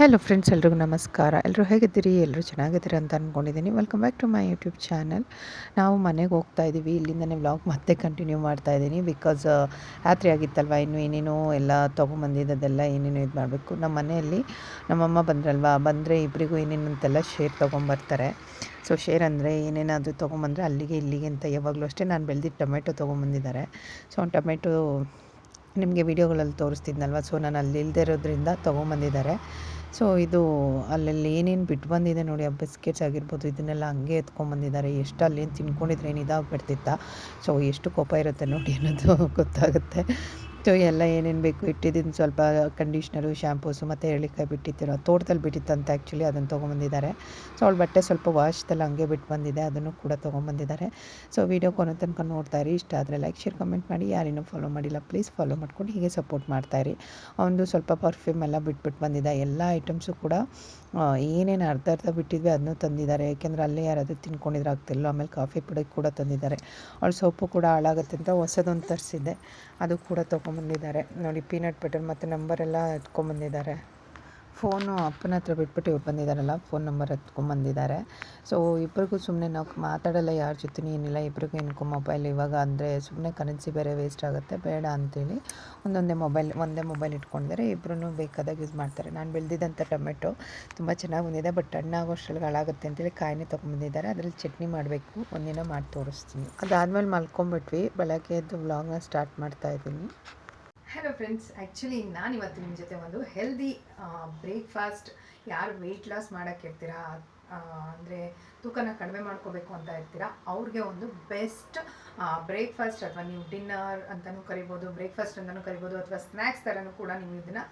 Hello friends ಎಲ್ರಿಗೂ ನಮಸ್ಕಾರ. ಎಲ್ಲರೂ ಹೇಗಿದ್ದೀರಿ? ಎಲ್ಲರೂ ಚೆನ್ನಾಗಿದ್ದೀರಿ ಅಂತ ಅಂದ್ಕೊಂಡಿದ್ದೀನಿ welcome back to my YouTube channel ನಾವು ಮನೆಗೆ ಹೋಗ್ತಾ ಇದ್ದೀವಿ ಇಲ್ಲಿಂದನೇ ವ್ಲಾಗ್ ಮತ್ತೆ ಕಂಟಿನ್ಯೂ ಮಾಡ್ತಾ ಇದ್ದೀನಿ ಬಿಕಾಸ್ ರಾತ್ರಿ ಆಗಿತ್ತಲ್ವ? ಇನ್ನು ಏನೇನೋ ಎಲ್ಲ ತೊಗೊಂಬಂದಿದ್ದೆಲ್ಲ ಏನೇನೋ ಇದು ಮಾಡಬೇಕು. ನಮ್ಮ ಮನೆಯಲ್ಲಿ ನಮ್ಮಮ್ಮ ಬಂದ್ರಲ್ವ? ಬಂದರೆ ಇಬ್ಬರಿಗೂ ಏನೇನು ಅಂತೆಲ್ಲ ಶೇರ್ ತೊಗೊಂಬರ್ತಾರೆ. ಸೊ ಶೇರ್ ಅಂದರೆ ಏನೇನಾದರೂ ತೊಗೊಂಬಂದರೆ ಅಲ್ಲಿಗೆ ಇಲ್ಲಿಗೆ ಅಂತ ಯಾವಾಗಲೂ ಅಷ್ಟೇ ನಾನು ಬೆಳೆದಿದ್ದು ಟೊಮೆಟೊ ತೊಗೊಂಬಂದಿದ್ದಾರೆ. ಸೊ ಟೊಮೆಟೊ ನಿಮಗೆ ವೀಡಿಯೋಗಳಲ್ಲಿ ತೋರಿಸ್ತಿದ್ನಲ್ವ? ಸೊ ನಾನು ಅಲ್ಲಿ ಇಲ್ಲದೆ ಇರೋದ್ರಿಂದ ತೊಗೊಂಬಂದಿದ್ದಾರೆ. ಸೊ ಇದು ಅಲ್ಲಲ್ಲಿ ಏನೇನು ಬಿಟ್ಟು ಬಂದಿದೆ ನೋಡಿ, ಆ ಬಿಸ್ಕೆಟ್ಸ್ ಆಗಿರ್ಬೋದು, ಇದನ್ನೆಲ್ಲ ಹಂಗೆ ಎತ್ಕೊಂಬಂದಿದ್ದಾರೆ ಎಷ್ಟು ಅಲ್ಲೇನು ತಿನ್ಕೊಂಡಿದ್ರೆ ಏನು ಇದಾಗ್ಬಿಡ್ತಿತ್ತ? ಸೊ, ಎಷ್ಟು ಕೋಪ ಇರುತ್ತೆ ನೋಡಿ ಅನ್ನೋದು ಗೊತ್ತಾಗುತ್ತೆ. ಸೊ ಎಲ್ಲ ಏನೇನು ಬೇಕು ಇಟ್ಟಿದ್ದೀನಿ. ಸ್ವಲ್ಪ ಕಂಡೀಷ್ನರು ಶ್ಯಾಂಪೂಸು ಮತ್ತು ಎಳ್ಳಿಕಾಯಿ ಬಿಟ್ಟಿತ್ತಿರೋ ತೋಟದಲ್ಲಿ ಬಿಟ್ಟಿತ್ತಂತ ಆ್ಯಕ್ಚುಲಿ ಅದನ್ನು ತೊಗೊಂಬಂದಿದ್ದಾರೆ. ಸೊ ಅವಳು ಬಟ್ಟೆ ಸ್ವಲ್ಪ ವಾಶ್ದಲ್ಲಿ ಹಂಗೆ ಬಿಟ್ಟು ಬಂದಿದೆ, ಅದನ್ನು ಕೂಡ ತೊಗೊಂಬಂದಿದ್ದಾರೆ. ಸೊ ವೀಡಿಯೋ ಕೊನೆ ತನಕ ನೋಡ್ತಾ ಇರಿ, ಇಷ್ಟ ಆದರೆ ಲೈಕ್ ಶೇರ್ ಕಮೆಂಟ್ ಮಾಡಿ. ಯಾರಿನ್ನೂ ಫಾಲೋ ಮಾಡಿಲ್ಲ ಪ್ಲೀಸ್ ಫಾಲೋ ಮಾಡ್ಕೊಂಡು ಹೀಗೆ ಸಪೋರ್ಟ್ ಮಾಡ್ತಾಯಿರಿ ಅವನು ಸ್ವಲ್ಪ ಪರ್ಫ್ಯೂಮ್ ಎಲ್ಲ ಬಿಟ್ಬಿಟ್ಟು ಬಂದಿದ್ದ ಎಲ್ಲ ಐಟಮ್ಸು ಕೂಡ ಏನೇನು ಅರ್ಧ ಅರ್ಧ ಬಿಟ್ಟಿದ್ವಿ ಅದನ್ನೂ ತಂದಿದ್ದಾರೆ. ಏಕೆಂದರೆ ಅಲ್ಲೇ ಯಾರಾದರೂ ತಿನ್ಕೊಂಡಿದ್ರೆ ಆಗ್ತಿಲ್ಲ ಆಮೇಲೆ ಕಾಫಿ ಪುಡಿ ಕೂಡ ತಂದಿದ್ದಾರೆ. ಅವಳು ಸೋಪು ಕೂಡ ಹಾಳಾಗುತ್ತೆ ಅಂತ ಹೊಸದೊಂದು ತರಿಸಿದ್ದೆ. ಅದು ಕೂಡ ತೊಗೊಂಬಂದಿದ್ದಾರೆ. ನೋಡಿ, ಪೀನಟ್ ಬಟರ್ ಮತ್ತು ನಂಬರೆಲ್ಲ ಎತ್ಕೊಂಬಂದಿದ್ದಾರೆ. ಫೋನು ಅಪ್ಪನ ಹತ್ರ ಬಿಟ್ಬಿಟ್ಟು ಇವ್ರು ಬಂದಿದ್ದಾರಲ್ಲ, ಫೋನ್ ನಂಬರ್ ಎತ್ಕೊಂಬಂದಿದ್ದಾರೆ ಸೊ ಇಬ್ಬರಿಗೂ ಸುಮ್ಮನೆ ನಾವು ಮಾತಾಡಲ್ಲ, ಯಾರ ಜೊತೆ ಏನಿಲ್ಲ. ಇಬ್ಬರಿಗೂ ಏನಕ್ಕೂ ಮೊಬೈಲ್ ಇವಾಗ ಅಂದರೆ ಸುಮ್ಮನೆ ಕರೆನ್ಸಿ ಬೇರೆ ವೇಸ್ಟ್ ಆಗುತ್ತೆ, ಬೇಡ ಅಂತೇಳಿ ಒಂದೊಂದೇ ಮೊಬೈಲ್ ಒಂದೇ ಮೊಬೈಲ್ ಇಟ್ಕೊಂಡಿದ್ದಾರೆ. ಇಬ್ಬರೂ ಬೇಕಾದಾಗ ಯೂಸ್ ಮಾಡ್ತಾರೆ. ನಾನು ಬೆಳೆದಿದ್ದಂಥ ಟೊಮೆಟೊ ತುಂಬ ಚೆನ್ನಾಗಿ ಬಂದಿದೆ ಬಟ್ ಹಣ್ಣಾಗೋಷ್ಟ್ರಲ್ಲಿ ಹಾಳಾಗುತ್ತೆ ಅಂತೇಳಿ ಕಾಯಿನೇ ತೊಗೊಂಬಂದಿದ್ದಾರೆ ಅದರಲ್ಲಿ ಚಟ್ನಿ ಮಾಡಬೇಕು, ಒಂದಿನ ಮಾಡಿ ತೋರಿಸ್ತೀನಿ. ಅದಾದಮೇಲೆ ಮಲ್ಕೊಂಬಿಟ್ವಿ. ಬೆಳಗ್ಗೆ ಎದ್ದು ವ್ಲಾಗ್ನ ಸ್ಟಾರ್ಟ್ ಮಾಡ್ತಾ ಇದ್ದೀನಿ. ಹಲೋ ಫ್ರೆಂಡ್ಸ್ ಆ್ಯಕ್ಚುಲಿ ನಾನು ಇವತ್ತು ನಿಮ್ಮ ಜೊತೆ ಒಂದು ಹೆಲ್ದಿ ಬ್ರೇಕ್ಫಾಸ್ಟ್ ಯಾರು ವೆಯ್ಟ್ ಲಾಸ್ ಮಾಡೋಕ್ಕೆ ಇರ್ತೀರಾ ಅಂದರೆ ತೂಕನ ಕಡಿಮೆ ಮಾಡ್ಕೋಬೇಕು ಅಂತ ಇರ್ತೀರಾ? ಅವ್ರಿಗೆ ಒಂದು ಬೆಸ್ಟ್ ಬ್ರೇಕ್ಫಾಸ್ಟ್ ಅಥವಾ ನೀವು ಡಿನ್ನರ್ ಅಂತಲೂ ಕರಿಬೋದು ಬ್ರೇಕ್ಫಾಸ್ಟ್ ಅಂತಲೂ ಕರಿಬೋದು, ಅಥವಾ ಸ್ನ್ಯಾಕ್ಸ್ ಥರನೂ ಕೂಡ ನೀವು ಇದನ್ನು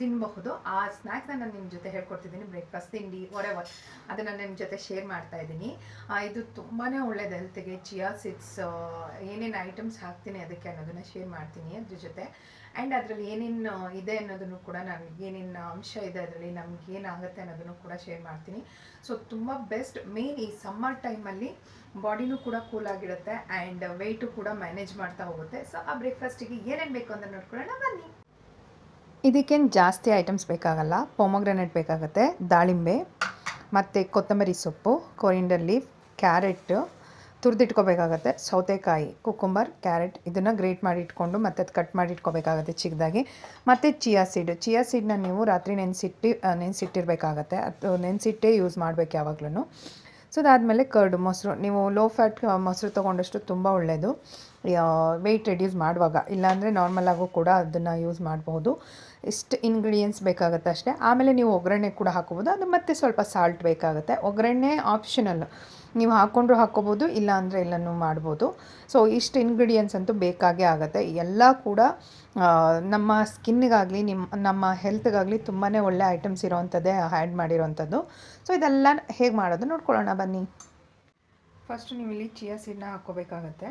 ತಿನ್ನಬಹುದು ಆ ಸ್ನ್ಯಾಕ್ಸ್ನ ನಾನು ನಿಮ್ಮ ಜೊತೆ ಹೇಳ್ಕೊಡ್ತಿದ್ದೀನಿ. ಬ್ರೇಕ್ಫಾಸ್ಟ್ ತಿಂಡಿ ಒರೆವರ್ ಅದನ್ನು ನಿಮ್ಮ ಜೊತೆ ಶೇರ್ ಮಾಡ್ತಾ ಇದ್ದೀನಿ. ಇದು ತುಂಬಾ ಒಳ್ಳೆಯದು ಹೆಲ್ತಿಗೆ ಚಿಯಾ ಸಿಡ್ಸ್ ಏನೇನು ಐಟಮ್ಸ್ ಹಾಕ್ತೀನಿ ಅದಕ್ಕೆ ಅನ್ನೋದನ್ನು ಶೇರ್ ಮಾಡ್ತೀನಿ ಅದ್ರ ಜೊತೆ. ಆ್ಯಂಡ್ ಅದರಲ್ಲಿ ಏನೇನು ಇದೆ ಅನ್ನೋದನ್ನು ಕೂಡ ನಾನು ಏನೇನು ಅಂಶ ಇದೆ ಅದರಲ್ಲಿ ನಮ್ಗೆ ಏನಾಗುತ್ತೆ ಅನ್ನೋದನ್ನು ಕೂಡ ಶೇರ್ ಮಾಡ್ತೀನಿ. ಸೊ ತುಂಬ ಬೆಸ್ಟ್ ಮೇನ್ ಈ ಸಮ್ಮರ್ ಟೈಮಲ್ಲಿ ಬಾಡಿನೂ ಕೂಡ ಕೂಲ್ ಆಗಿರುತ್ತೆ ಆ್ಯಂಡ್ ವೆಯ್ಟು ಕೂಡ ಮ್ಯಾನೇಜ್ ಮಾಡ್ತಾ ಹೋಗುತ್ತೆ. ಸೊ ಆ ಬ್ರೇಕ್ಫಾಸ್ಟಿಗೆ ಏನೇನು ಬೇಕು ಅಂತ ನೋಡ್ಕೊಳ್ಳೋಣ, ಬನ್ನಿ. ಇದಕ್ಕೇನು ಜಾಸ್ತಿ ಐಟಮ್ಸ್ ಬೇಕಾಗಲ್ಲ. ಪೊಮೊಗ್ರೆನೇಟ್ ಬೇಕಾಗುತ್ತೆ, ದಾಳಿಂಬೆ, ಮತ್ತು ಕೊತ್ತಂಬರಿ ಸೊಪ್ಪು ಕೊರಿಂಡರ್ ಲೀಫ್ ಕ್ಯಾರೆಟ್ ತುರಿದಿಟ್ಕೋಬೇಕಾಗತ್ತೆ. ಸೌತೆಕಾಯಿ, ಕುಕುಂಬರ್, ಕ್ಯಾರೆಟ್ ಇದನ್ನು ಗ್ರೇಟ್ ಮಾಡಿ ಇಟ್ಕೊಂಡು ಮತ್ತೆ ಅದು ಕಟ್ ಮಾಡಿ ಇಟ್ಕೋಬೇಕಾಗತ್ತೆ ಚಿಕ್ಕದಾಗಿ ಮತ್ತು ಚಿಯಾ ಸೀಡ್, ಚಿಯಾ ಸೀಡನ್ನ ನೀವು ರಾತ್ರಿ ನೆನೆಸಿಟ್ಟು ನೆನೆಸಿಟ್ಟಿರಬೇಕಾಗತ್ತೆ. ಅದು ನೆನೆಸಿಟ್ಟೇ ಯೂಸ್ ಮಾಡಬೇಕು ಯಾವಾಗ್ಲೂ ಸೊ ಅದಾದಮೇಲೆ ಕರ್ಡು ಮೊಸರು. ನೀವು ಲೋ ಫ್ಯಾಟ್ ಮೊಸರು ತೊಗೊಂಡಷ್ಟು ತುಂಬ ಒಳ್ಳೆಯದು ವೆಯ್ಟ್ ರೆಡ್ಯೂಸ್ ಮಾಡುವಾಗ. ಇಲ್ಲಾಂದರೆ ನಾರ್ಮಲಾಗೂ ಕೂಡ ಅದನ್ನು ಯೂಸ್ ಮಾಡಬಹುದು. ಇಷ್ಟು ಇಂಗ್ರೀಡಿಯೆಂಟ್ಸ್ ಬೇಕಾಗುತ್ತೆ ಅಷ್ಟೇ. ಆಮೇಲೆ ನೀವು ಒಗ್ಗರಣೆ ಕೂಡ ಹಾಕೋಬೋದು ಅದು ಮತ್ತೆ ಸ್ವಲ್ಪ ಸಾಲ್ಟ್ ಬೇಕಾಗುತ್ತೆ. ಒಗ್ಗರಣೆ ಆಪ್ಷನಲ್ ನೀವು ಹಾಕ್ಕೊಂಡ್ರೂ ಹಾಕ್ಕೋಬೋದು ಇಲ್ಲ ಅಂದರೆ ಎಲ್ಲನೂ ಮಾಡ್ಬೋದು. ಸೊ ಇಷ್ಟು ಇಂಗ್ರೀಡಿಯೆಂಟ್ಸ್ ಅಂತೂ ಬೇಕಾಗೇ ಆಗುತ್ತೆ. ಎಲ್ಲ ಕೂಡ ನಮ್ಮ ಸ್ಕಿನ್ಗಾಗಲಿ ನಿಮ್ಮ ನಮ್ಮ ಹೆಲ್ತ್ಗಾಗಲಿ ತುಂಬಾ ಒಳ್ಳೆ ಐಟಮ್ಸ್ ಇರೋವಂಥದ್ದೇ ಆ್ಯಡ್ ಮಾಡಿರೋವಂಥದ್ದು. ಸೊ ಇದೆಲ್ಲ ಹೇಗೆ ಮಾಡೋದು ನೋಡ್ಕೊಳ್ಳೋಣ, ಬನ್ನಿ. ಫಸ್ಟು ನೀವು ಇಲ್ಲಿ ಚಿಯಾ ಸೀಡ್ನ ಹಾಕ್ಕೋಬೇಕಾಗತ್ತೆ.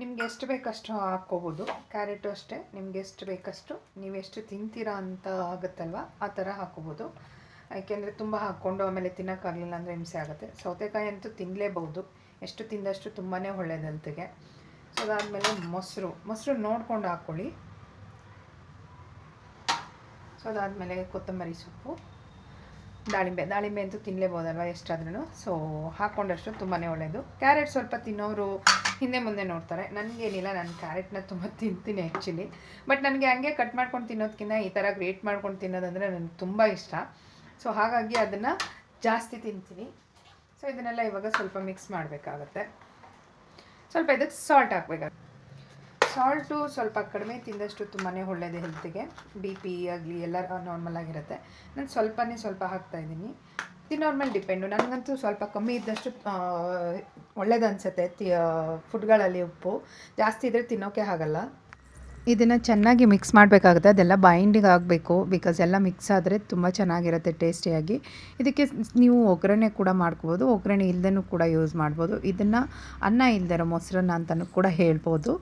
ನಿಮ್ಗೆ ಎಷ್ಟು ಬೇಕಷ್ಟು ಹಾಕ್ಕೋಬೋದು. ಕ್ಯಾರೆಟು ಅಷ್ಟೇ, ನಿಮ್ಗೆ ಎಷ್ಟು ಬೇಕಷ್ಟು ನೀವು ಎಷ್ಟು ತಿಂತೀರಾ ಅಂತ ಆಗುತ್ತಲ್ವ, ಆ ಥರ ಹಾಕ್ಕೋಬೋದು. ಯಾಕೆಂದರೆ ತುಂಬ ಹಾಕ್ಕೊಂಡು ಆಮೇಲೆ ತಿನ್ನೋಕ್ಕಾಗಲಿಲ್ಲ ಅಂದರೆ ಹಿಂಸೆ ಆಗುತ್ತೆ. ಸೌತೆಕಾಯಿ ಅಂತೂ ತಿನ್ನಲೇಬಹುದು ಎಷ್ಟು ತಿಂದಷ್ಟು ತುಂಬಾ ಒಳ್ಳೆಯದಂತಿಗೆ ಸೊ ಅದಾದಮೇಲೆ ಮೊಸರು. ಮೊಸರು ನೋಡ್ಕೊಂಡು ಹಾಕ್ಕೊಳ್ಳಿ ಸೊ ಅದಾದಮೇಲೆ ಕೊತ್ತಂಬರಿ ಸೊಪ್ಪು. ದಾಳಿಂಬೆ. ದಾಳಿಂಬೆ ಅಂತೂ ತಿನ್ನಲೇಬೋದಲ್ವ ಎಷ್ಟಾದ್ರೂ ಸೊ ಹಾಕ್ಕೊಂಡಷ್ಟು ತುಂಬಾ ಒಳ್ಳೆಯದು ಕ್ಯಾರೆಟ್ ಸ್ವಲ್ಪ ತಿನ್ನೋರು ಹಿಂದೆ ಮುಂದೆ ನೋಡ್ತಾರೆ. ನನಗೇನಿಲ್ಲ, ನಾನು ಕ್ಯಾರೆಟ್ನ ತುಂಬ ತಿಂತೀನಿ ಆ್ಯಕ್ಚುಲಿ ಬಟ್ ನನಗೆ ಹಂಗೆ ಕಟ್ ಮಾಡ್ಕೊಂಡು ತಿನ್ನೋದಕ್ಕಿಂತ ಈ ಥರ ಗ್ರೇಟ್ ಮಾಡ್ಕೊಂಡು ತಿನ್ನೋದಂದರೆ ನನಗೆ ತುಂಬ ಇಷ್ಟ. ಸೊ ಹಾಗಾಗಿ ಅದನ್ನು ಜಾಸ್ತಿ ತಿಂತೀನಿ. ಸೊ ಇದನ್ನೆಲ್ಲ ಇವಾಗ ಸ್ವಲ್ಪ ಮಿಕ್ಸ್ ಮಾಡಬೇಕಾಗತ್ತೆ. ಸ್ವಲ್ಪ ಇದಕ್ಕೆ ಸಾಲ್ಟ್ ಹಾಕಬೇಕಾಗುತ್ತೆ. ಸಾಲ್ಟು ಸ್ವಲ್ಪ ಕಡಿಮೆ ತಿಂದಷ್ಟು ತುಂಬಾ ಒಳ್ಳೆಯದು ಹೆಲ್ತಿಗೆ ಬಿ ಪಿ ಆಗಲಿ ಎಲ್ಲ ನಾರ್ಮಲ್ ಆಗಿರುತ್ತೆ. ನಾನು ಸ್ವಲ್ಪನೇ ಸ್ವಲ್ಪ ಹಾಕ್ತಾಯಿದ್ದೀನಿ ತಿನ್ನೋರ್ ಮೇಲೆ ಡಿಪೆಂಡು ನನಗಂತೂ ಸ್ವಲ್ಪ ಕಮ್ಮಿ ಇದ್ದಷ್ಟು ಒಳ್ಳೇದು ಅನಿಸುತ್ತೆ, ತಿ ಫುಡ್ಗಳಲ್ಲಿ ಉಪ್ಪು. ಜಾಸ್ತಿ ಇದ್ದರೆ ತಿನ್ನೋಕೆ ಆಗಲ್ಲ. ಇದನ್ನು ಚೆನ್ನಾಗಿ ಮಿಕ್ಸ್ ಮಾಡಬೇಕಾಗುತ್ತೆ. ಅದೆಲ್ಲ ಬೈಂಡಿಂಗ್ ಆಗಬೇಕು ಬಿಕಾಸ್ ಎಲ್ಲ ಮಿಕ್ಸ್ ಆದರೆ ತುಂಬ ಚೆನ್ನಾಗಿರುತ್ತೆ ಟೇಸ್ಟಿಯಾಗಿ ಇದಕ್ಕೆ ನೀವು ಒಗ್ಗರಣೆ ಕೂಡ ಮಾಡ್ಕೋಬೋದು. ಒಗ್ಗರಣೆ ಇಲ್ಲದೂ ಕೂಡ ಯೂಸ್ ಮಾಡ್ಬೋದು. ಇದನ್ನು ಅನ್ನ ಇಲ್ದಿರೋ ಮೊಸರನ್ನ ಅಂತಲೂ ಕೂಡ ಹೇಳ್ಬೋದು.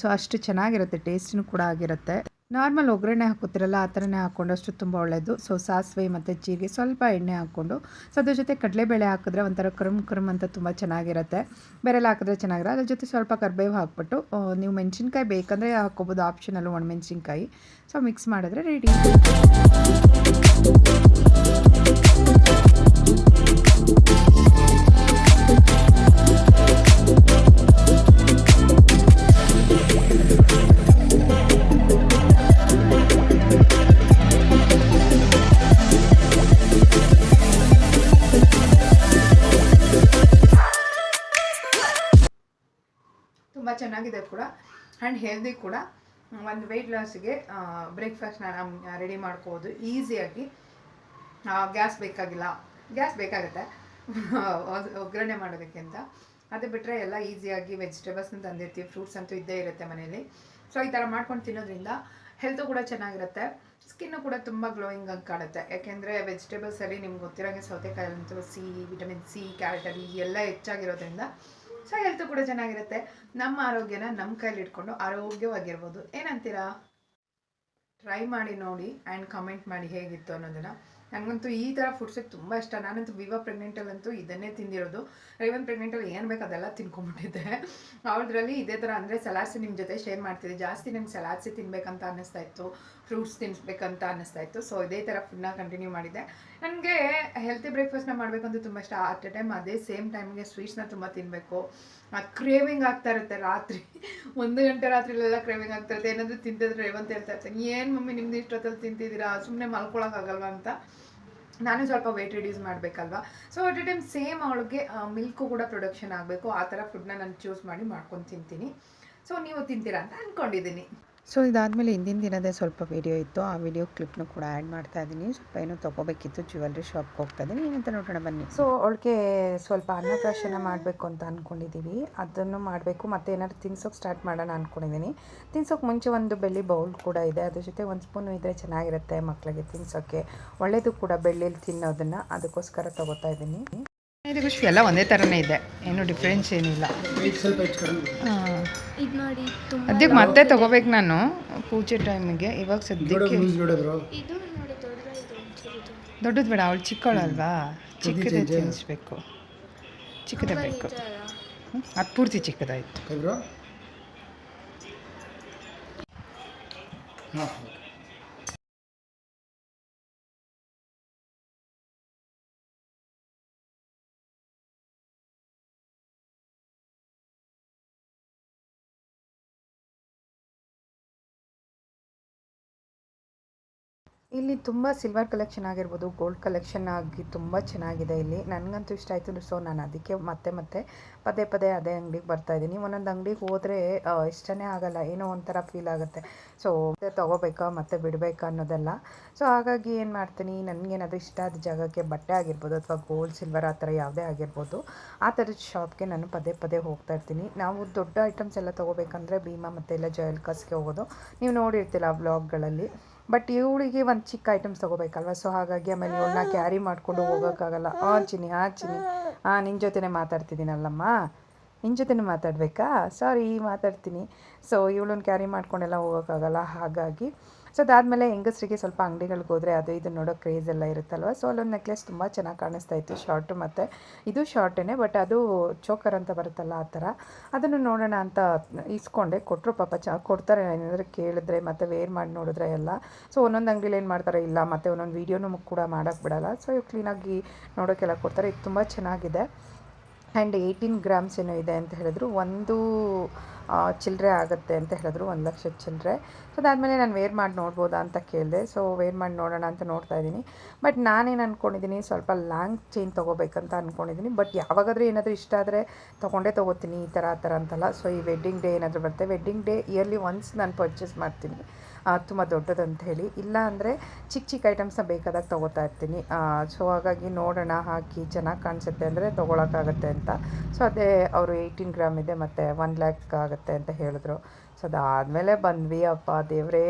ಸೊ ಅಷ್ಟು ಚೆನ್ನಾಗಿರುತ್ತೆ ಟೇಸ್ಟಿನೂ ಕೂಡ ಆಗಿರುತ್ತೆ. ನಾರ್ಮಲ್ ಒಗ್ಗರಣೆ ಹಾಕೋತಿರಲ್ಲ, ಆ ಥರನೇ ಹಾಕ್ಕೊಂಡಷ್ಟು ತುಂಬ ಒಳ್ಳೆಯದು ಸೊ ಸಾಸಿವೆ ಮತ್ತು ಜೀರಿಗೆ ಸ್ವಲ್ಪ ಎಣ್ಣೆ ಹಾಕ್ಕೊಂಡು, ಸೊ, ಅದ್ರ ಜೊತೆ ಕಡಲೆಬೇಳೆ ಹಾಕಿದ್ರೆ ಒಂಥರ ಕ್ರಮ್ ಕ್ರಮ್ ಅಂತ ತುಂಬ ಚೆನ್ನಾಗಿರುತ್ತೆ. ಬೇರೆಲ್ಲ ಹಾಕಿದ್ರೆ ಚೆನ್ನಾಗಿರೋ ಅದ್ರ ಜೊತೆ ಸ್ವಲ್ಪ ಕರ್ಬೇವು ಹಾಕ್ಬಿಟ್ಟು ನೀವು ಮೆಣಸಿನ್ಕಾಯಿ ಬೇಕಂದರೆ ಹಾಕ್ಕೋಬೋದು ಆಪ್ಷನಲ್ಲು ಒಣಮೆಣಸಿನ್ಕಾಯಿ ಸೊ ಮಿಕ್ಸ್ ಮಾಡಿದ್ರೆ ರೆಡಿ ತುಂಬ ಚೆನ್ನಾಗಿದೆ ಕೂಡ. ಆ್ಯಂಡ್ ಹೆಲ್ದಿ ಕೂಡ. ಒಂದು ವೆಯ್ಟ್ ಲಾಸಿಗೆ ಬ್ರೇಕ್ಫಾಸ್ಟ್ನ ರೆಡಿ ಮಾಡ್ಕೋಬೋದು. ಈಸಿಯಾಗಿ ಗ್ಯಾಸ್ ಬೇಕಾಗಿಲ್ಲ. ಗ್ಯಾಸ್ ಬೇಕಾಗುತ್ತೆ. ಒಗ್ಗರಣೆ ಮಾಡೋದಕ್ಕಿಂತ ಅದು ಬಿಟ್ಟರೆ ಎಲ್ಲ ಈಸಿಯಾಗಿ ವೆಜಿಟೇಬಲ್ಸ್ನ ತಂದಿರ್ತೀವಿ. ಫ್ರೂಟ್ಸ್ ಅಂತೂ ಇದ್ದೇ ಇರುತ್ತೆ ಮನೆಯಲ್ಲಿ. ಸೊ ಈ ಥರ ಮಾಡ್ಕೊಂಡು ತಿನ್ನೋದ್ರಿಂದ ಹೆಲ್ತು ಕೂಡ ಚೆನ್ನಾಗಿರುತ್ತೆ. ಸ್ಕಿನ್ನು ಕೂಡ ತುಂಬ ಗ್ಲೋಯಿಂಗ್ ಆಗಿ ಕಾಣುತ್ತೆ. ಯಾಕೆಂದರೆ ವೆಜಿಟೇಬಲ್ಸಲ್ಲಿ ನಿಮ್ಗೆ ಗೊತ್ತಿರೋಂಗೆ ಅಂತೂ ಸಿ ವಿಟಮಿನ್ ಸಿ ಕ್ಯಾರೆಟಲ್ಲಿ ಎಲ್ಲ ಹೆಚ್ಚಾಗಿರೋದ್ರಿಂದ ಸೊ ಹೆಲ್ತ್ ಕೂಡ ಚೆನ್ನಾಗಿರುತ್ತೆ. ನಮ್ಮ ಆರೋಗ್ಯನ ನಮ್ಮ ಕೈಲಿ ಇಟ್ಕೊಂಡು ಆರೋಗ್ಯವಾಗಿರ್ಬೋದು. ಏನಂತೀರಾ? ಟ್ರೈ ಮಾಡಿ ನೋಡಿ ಆ್ಯಂಡ್ ಕಮೆಂಟ್ ಮಾಡಿ ಹೇಗಿತ್ತು ಅನ್ನೋದನ್ನು. ನನಗಂತೂ ಈ ಥರ ಫುಡ್ಸಿಗೆ ತುಂಬ ಇಷ್ಟ. ನಾನಂತೂ ವಿವಾ ಪ್ರೆಗ್ನೆಂಟಲ್ಲಂತೂ ಇದನ್ನೇ ತಿಂದಿರೋದು. ರೇವನ್ ಪ್ರೆಗ್ನೆಂಟಲ್ಲಿ ಏನು ಬೇಕು ಅದೆಲ್ಲ ತಿನ್ಕೊಂಡ್ಬಿಟ್ಟಿದ್ದೆ. ಅವ್ರದ್ರಲ್ಲಿ ಇದೇ ಥರ ಅಂದರೆ ಸಲಾಡ್ಸಿ ನಿಮ್ಮ ಜೊತೆ ಶೇರ್ ಮಾಡ್ತಿದ್ದೆ. ಜಾಸ್ತಿ ನಂಗೆ ಸಲಾಡ್ಸಿ ತಿನ್ಬೇಕಂತ ಅನ್ನಿಸ್ತಾ ಇತ್ತು. ಫ್ರೂಟ್ಸ್ ತಿನ್ನಿಸ್ಬೇಕಂತ ಅನ್ನಿಸ್ತಾ ಇತ್ತು. ಸೊ ಇದೇ ಥರ ಫುಡ್ನ ಕಂಟಿನ್ಯೂ ಮಾಡಿದ್ದೆ. ನನಗೆ ಹೆಲ್ತಿ ಬ್ರೇಕ್ಫಾಸ್ಟ್ನ ಮಾಡಬೇಕಂತ ತುಂಬ ಇಷ್ಟ. ಅಟ್ ಎ ಟೈಮ್ ಅದೇ ಸೇಮ್ ಟೈಮ್ಗೆ ಸ್ವೀಟ್ಸ್ನ ತುಂಬ ತಿನ್ನಬೇಕು ಕ್ರೇವಿಂಗ್ ಆಗ್ತಾ ಇರುತ್ತೆ ರಾತ್ರಿ. ಒಂದು ಗಂಟೆ ರಾತ್ರಿಲೆಲ್ಲ ಕ್ರೇವಿಂಗ್ ಆಗ್ತಾ ಇರುತ್ತೆ. ಏನಾದರೂ ತಿಂತಿದ್ರೆ ರೇವಂತ ಹೇಳ್ತಾ ಇರ್ತೀನಿ, ಏನು ಮಮ್ಮಿ ನಿಮ್ದು ಇಷ್ಟೊತ್ತಲ್ಲಿ ತಿಂತಿದ್ದೀರಾ? ಸುಮ್ಮನೆ ಮಲ್ಕೊಳಕ್ಕಾಗಲ್ವಾ? ಅಂತ. ನಾನು ಸ್ವಲ್ಪ weight reduce ಮಾಡಬೇಕಲ್ವಾ? So at a time same ಅವಳಿಗೆ ಮಿಲ್ಕು ಕೂಡ ಪ್ರೊಡಕ್ಷನ್ ಆಗಬೇಕು. ಆ ಥರ ಫುಡ್ನ ನಾನು ಚೂಸ್ ಮಾಡಿ ಮಾಡ್ಕೊಂಡು ತಿಂತೀನಿ. ಸೊ ನೀವು ತಿಂತೀರಾ ಅಂತ ಅಂದ್ಕೊಂಡಿದ್ದೀನಿ ಸೊ ಇದಾದಮೇಲೆ ಹಿಂದಿನ ದಿನದೇ ಸ್ವಲ್ಪ ವಿಡಿಯೋ ಇತ್ತು. ಆ ವಿಡಿಯೋ ಕ್ಲಿಪ್ನು ಕೂಡ ಆ್ಯಡ್ ಮಾಡ್ತಾ ಇದ್ದೀನಿ. ಸ್ವಲ್ಪ ಏನೋ ತೊಗೋಬೇಕಿತ್ತು. ಜ್ಯುವೆಲ್ರಿ ಶಾಪ್ಗೆ ಹೋಗ್ತಾ ಇದ್ದೀನಿ. ಏನಂತ ನೋಡೋಣ ಬನ್ನಿ. ಸೊ ಅವಳಿಗೆ ಸ್ವಲ್ಪ ಅನ್ನಪ್ರಾಶನ ಮಾಡಬೇಕು ಅಂತ ಅಂದ್ಕೊಂಡಿದ್ದೀವಿ ಅದನ್ನು ಮಾಡಬೇಕು. ಮತ್ತು ಏನಾದ್ರು ತಿನ್ಸೋಕೆ ಸ್ಟಾರ್ಟ್ ಮಾಡೋಣ ಅಂದ್ಕೊಂಡಿದ್ದೀನಿ ತಿನ್ಸೋಕೆ ಮುಂಚೆ ಒಂದು ಬೆಳ್ಳಿ ಬೌಲ್ ಕೂಡ ಇದೆ. ಅದ್ರ ಜೊತೆ ಒಂದು ಸ್ಪೂನು ಇದ್ದರೆ ಚೆನ್ನಾಗಿರುತ್ತೆ ಮಕ್ಕಳಿಗೆ ತಿನ್ಸೋಕ್ಕೆ ಒಳ್ಳೆಯದು ಕೂಡ ಬೆಳ್ಳಿಲಿ ತಿನ್ನೋದನ್ನು. ಅದಕ್ಕೋಸ್ಕರ ತೊಗೋತಾ ಇದ್ದೀನಿ. ಖುಷಿ ಎಲ್ಲ ಒಂದೇ ಥರನೇ ಇದೆ. ಏನು ಡಿಫ್ರೆನ್ಸ್ ಏನಿಲ್ಲ. ಇದು ನೋಡಿ ತುಂಬ ಅದಕ್ಕೆ ಮತ್ತೆ ತಗೋಬೇಕು ನಾನು ಪೂಜೆ ಟೈಮಿಗೆ. ಇವಾಗ ಸದ್ಯಕ್ಕೆ ಇದು ನೋಡಿ ದೊಡ್ಡದ ದೊಡ್ಡದು ಬೇಡ ಅವಳು ಚಿಕ್ಕವಳಲ್ವಾ? ಚಿಕ್ಕದೇ ತಿನ್ನಿಸ್ಬೇಕು ಚಿಕ್ಕದೇ ಬೇಕು? ಅದು ಪೂರ್ತಿ ಚಿಕ್ಕದಾಯಿತು. ಬ್ರೋ ಹಾಂ ಇಲ್ಲಿ ತುಂಬ ಸಿಲ್ವರ್ ಕಲೆಕ್ಷನ್ ಆಗಿರ್ಬೋದು ಗೋಲ್ಡ್ ಕಲೆಕ್ಷನ್ ಆಗಿ ತುಂಬ ಚೆನ್ನಾಗಿದೆ ಇಲ್ಲಿ. ನನಗಂತೂ ಇಷ್ಟ ಆಯಿತು. ಸೊ ನಾನು ಅದಕ್ಕೆ ಮತ್ತೆ ಮತ್ತೆ ಪದೇ ಪದೇ ಅದೇ ಅಂಗಡಿಗೆ ಬರ್ತಾ ಇದ್ದೀನಿ. ಒಂದೊಂದು ಅಂಗಡಿಗೆ ಹೋದರೆ ಇಷ್ಟನೇ ಆಗಲ್ಲ. ಏನೋ ಒಂಥರ ಫೀಲ್ ಆಗುತ್ತೆ. ಸೊ ತೊಗೋಬೇಕಾ, ಮತ್ತೆ ಬಿಡಬೇಕಾ ಅನ್ನೋದೆಲ್ಲ. ಸೊ ಹಾಗಾಗಿ ಏನು ಮಾಡ್ತೀನಿ, ನನಗೇನಾದರೂ ಇಷ್ಟ ಆದ ಜಾಗಕ್ಕೆ ಬಟ್ಟೆ ಆಗಿರ್ಬೋದು ಅಥವಾ ಗೋಲ್ಡ್ ಸಿಲ್ವರ್ ಆ ಥರ ಯಾವುದೇ ಆಗಿರ್ಬೋದು, ಆ ಥರದ ಶಾಪ್ಗೆ ನಾನು ಪದೇ ಪದೇ ಹೋಗ್ತಾ ಇರ್ತೀನಿ. ನಾವು ದೊಡ್ಡ ಐಟಮ್ಸ್ ಎಲ್ಲ ತೊಗೋಬೇಕಂದ್ರೆ ಭೀಮಾ ಮತ್ತೆ ಎಲ್ಲ ಜಯಲ್ಕಾಸ್ಗೆ ಹೋಗೋದು. ನೀವು ನೋಡಿರ್ತಿಲ್ಲ ವ್ಲಾಗ್ಗಳಲ್ಲಿ ಬಟ್ ಇವಳಿಗೆ ಒಂದು ಚಿಕ್ಕ ಐಟಮ್ಸ್ ತೊಗೋಬೇಕಲ್ವ? ಸೊ ಹಾಗಾಗಿ ಆಮೇಲೆ ಇವಳನ್ನ ಕ್ಯಾರಿ ಮಾಡಿಕೊಂಡು ಹೋಗೋಕ್ಕಾಗಲ್ಲ. ಆ ಚಿನಿ ಹಾಂ ಚಿನಿ ಹಾಂ ನಿನ್ನ ಜೊತೆನೇ ಮಾತಾಡ್ತಿದ್ದೀನಲ್ಲಮ್ಮ ನಿನ್ನ ಜೊತೆನೇ ಮಾತಾಡಬೇಕಾ? ಸಾರಿ ಮಾತಾಡ್ತೀನಿ. ಸೊ ಇವಳನ್ನ ಕ್ಯಾರಿ ಮಾಡ್ಕೊಂಡೆಲ್ಲ ಹೋಗೋಕ್ಕಾಗಲ್ಲ. ಹಾಗಾಗಿ ಸೊ ಅದಾದಮೇಲೆ ಹೆಂಗಸರಿಗೆ ಸ್ವಲ್ಪ ಅಂಗಡಿಗಳಿಗೆ ಹೋದರೆ ಅದು ಇದು ನೋಡೋ ಕ್ರೇಜ್ ಎಲ್ಲ ಇರುತ್ತಲ್ವ? ಸೊ ಅಲ್ಲೊಂದು ನೆಕ್ಲೆಸ್ ತುಂಬ ಚೆನ್ನಾಗಿ ಕಾಣಿಸ್ತಾ ಇತ್ತು ಶಾರ್ಟು ಮತ್ತು. ಇದು ಶಾರ್ಟೇ ಬಟ್ ಅದು ಚೋಕರ್ ಅಂತ ಬರುತ್ತಲ್ಲ ಆ ಥರ. ಅದನ್ನು ನೋಡೋಣ ಅಂತ ಇಸ್ಕೊಂಡೆ. ಕೊಟ್ಟರು ಪಾಪ ಚ, ಕೊಡ್ತಾರೆ. ಏನಾದರೂ ಕೇಳಿದ್ರೆ ಮತ್ತು ವೇರ್ ಮಾಡಿ ನೋಡಿದ್ರೆ ಎಲ್ಲ. ಸೊ ಒಂದೊಂದು ಅಂಗಡಿಲಿ ಏನು ಮಾಡ್ತಾರೆ, ಇಲ್ಲ, ಮತ್ತು ಒಂದೊಂದು ವೀಡಿಯೋನು ಕೂಡ ಮಾಡೋಕ್ಕೆ ಬಿಡಲ್ಲ. ಸೊ ಇವು ಕ್ಲೀನಾಗಿ ನೋಡೋಕ್ಕೆಲ್ಲ ಕೊಡ್ತಾರೆ. ಇದು ತುಂಬ ಚೆನ್ನಾಗಿದೆ. ಆ್ಯಂಡ್ ಏಯ್ಟೀನ್ ಗ್ರಾಮ್ಸ್ ಏನೋ ಇದೆ ಅಂತ ಹೇಳಿದ್ರು. ಒಂದು ಚಿಲ್ಲರೆ ಆಗುತ್ತೆ ಅಂತ ಹೇಳಿದ್ರು, ಒಂದು ಲಕ್ಷದ ಚಿಲ್ಲರೆ ಸೊ ಅದಾದಮೇಲೆ ನಾನು ವೇರ್ ಮಾಡಿ ನೋಡ್ಬೋದಾ ಅಂತ ಕೇಳಿದೆ. ಸೊ ವೇರ್ ಮಾಡಿ ನೋಡೋಣ ಅಂತ ನೋಡ್ತಾ ಇದ್ದೀನಿ. ಬಟ್ ನಾನೇನು ಅಂದ್ಕೊಂಡಿದ್ದೀನಿ ಸ್ವಲ್ಪ ಲಾಂಗ್ ಚೈನ್ ತೊಗೋಬೇಕಂತ ಅಂದ್ಕೊಂಡಿದ್ದೀನಿ ಬಟ್ ಯಾವಾಗಾದರೂ ಏನಾದರೂ ಇಷ್ಟ ಆದರೆ ತೊಗೊಂಡೇ ತೊಗೋತೀನಿ, ಈ ಥರ ಆ ಥರ ಅಂತಲ್ಲ. ಸೊ ಈ ವೆಡ್ಡಿಂಗ್ ಡೇ ಏನಾದರೂ ಬರುತ್ತೆ. ವೆಡ್ಡಿಂಗ್ ಡೇ ಇಯರ್ಲಿ ಒನ್ಸ್ ನಾನು ಪರ್ಚೇಸ್ ಮಾಡ್ತೀನಿ. ತುಂಬ ದೊಡ್ಡದಂತ ಹೇಳಿ. ಇಲ್ಲ ಅಂದರೆ ಚಿಕ್ಕ ಚಿಕ್ಕ ಐಟಮ್ಸ್ನ ಬೇಕಾದಾಗ ತೊಗೋತಾ ಇರ್ತೀನಿ. ಸೊ ಹಾಗಾಗಿ ನೋಡೋಣ ಹಾಕಿ ಚೆನ್ನಾಗಿ ಕಾಣಿಸುತ್ತೆ ಅಂದರೆ ತೊಗೊಳಕ್ಕಾಗತ್ತೆ ಅಂತ. ಸೊ ಅದೇ ಅವರು ಏಯ್ಟೀನ್ ಗ್ರಾಮ್ ಇದೆ ಮತ್ತು ಒನ್ ಲ್ಯಾಕ್ ಆಗುತ್ತೆ ಅಂತ ಹೇಳಿದ್ರು. ಸೊ ಅದಾದಮೇಲೆ ಬಂದ್ವಿ. ಅಪ್ಪ ದೇವ್ರೇ.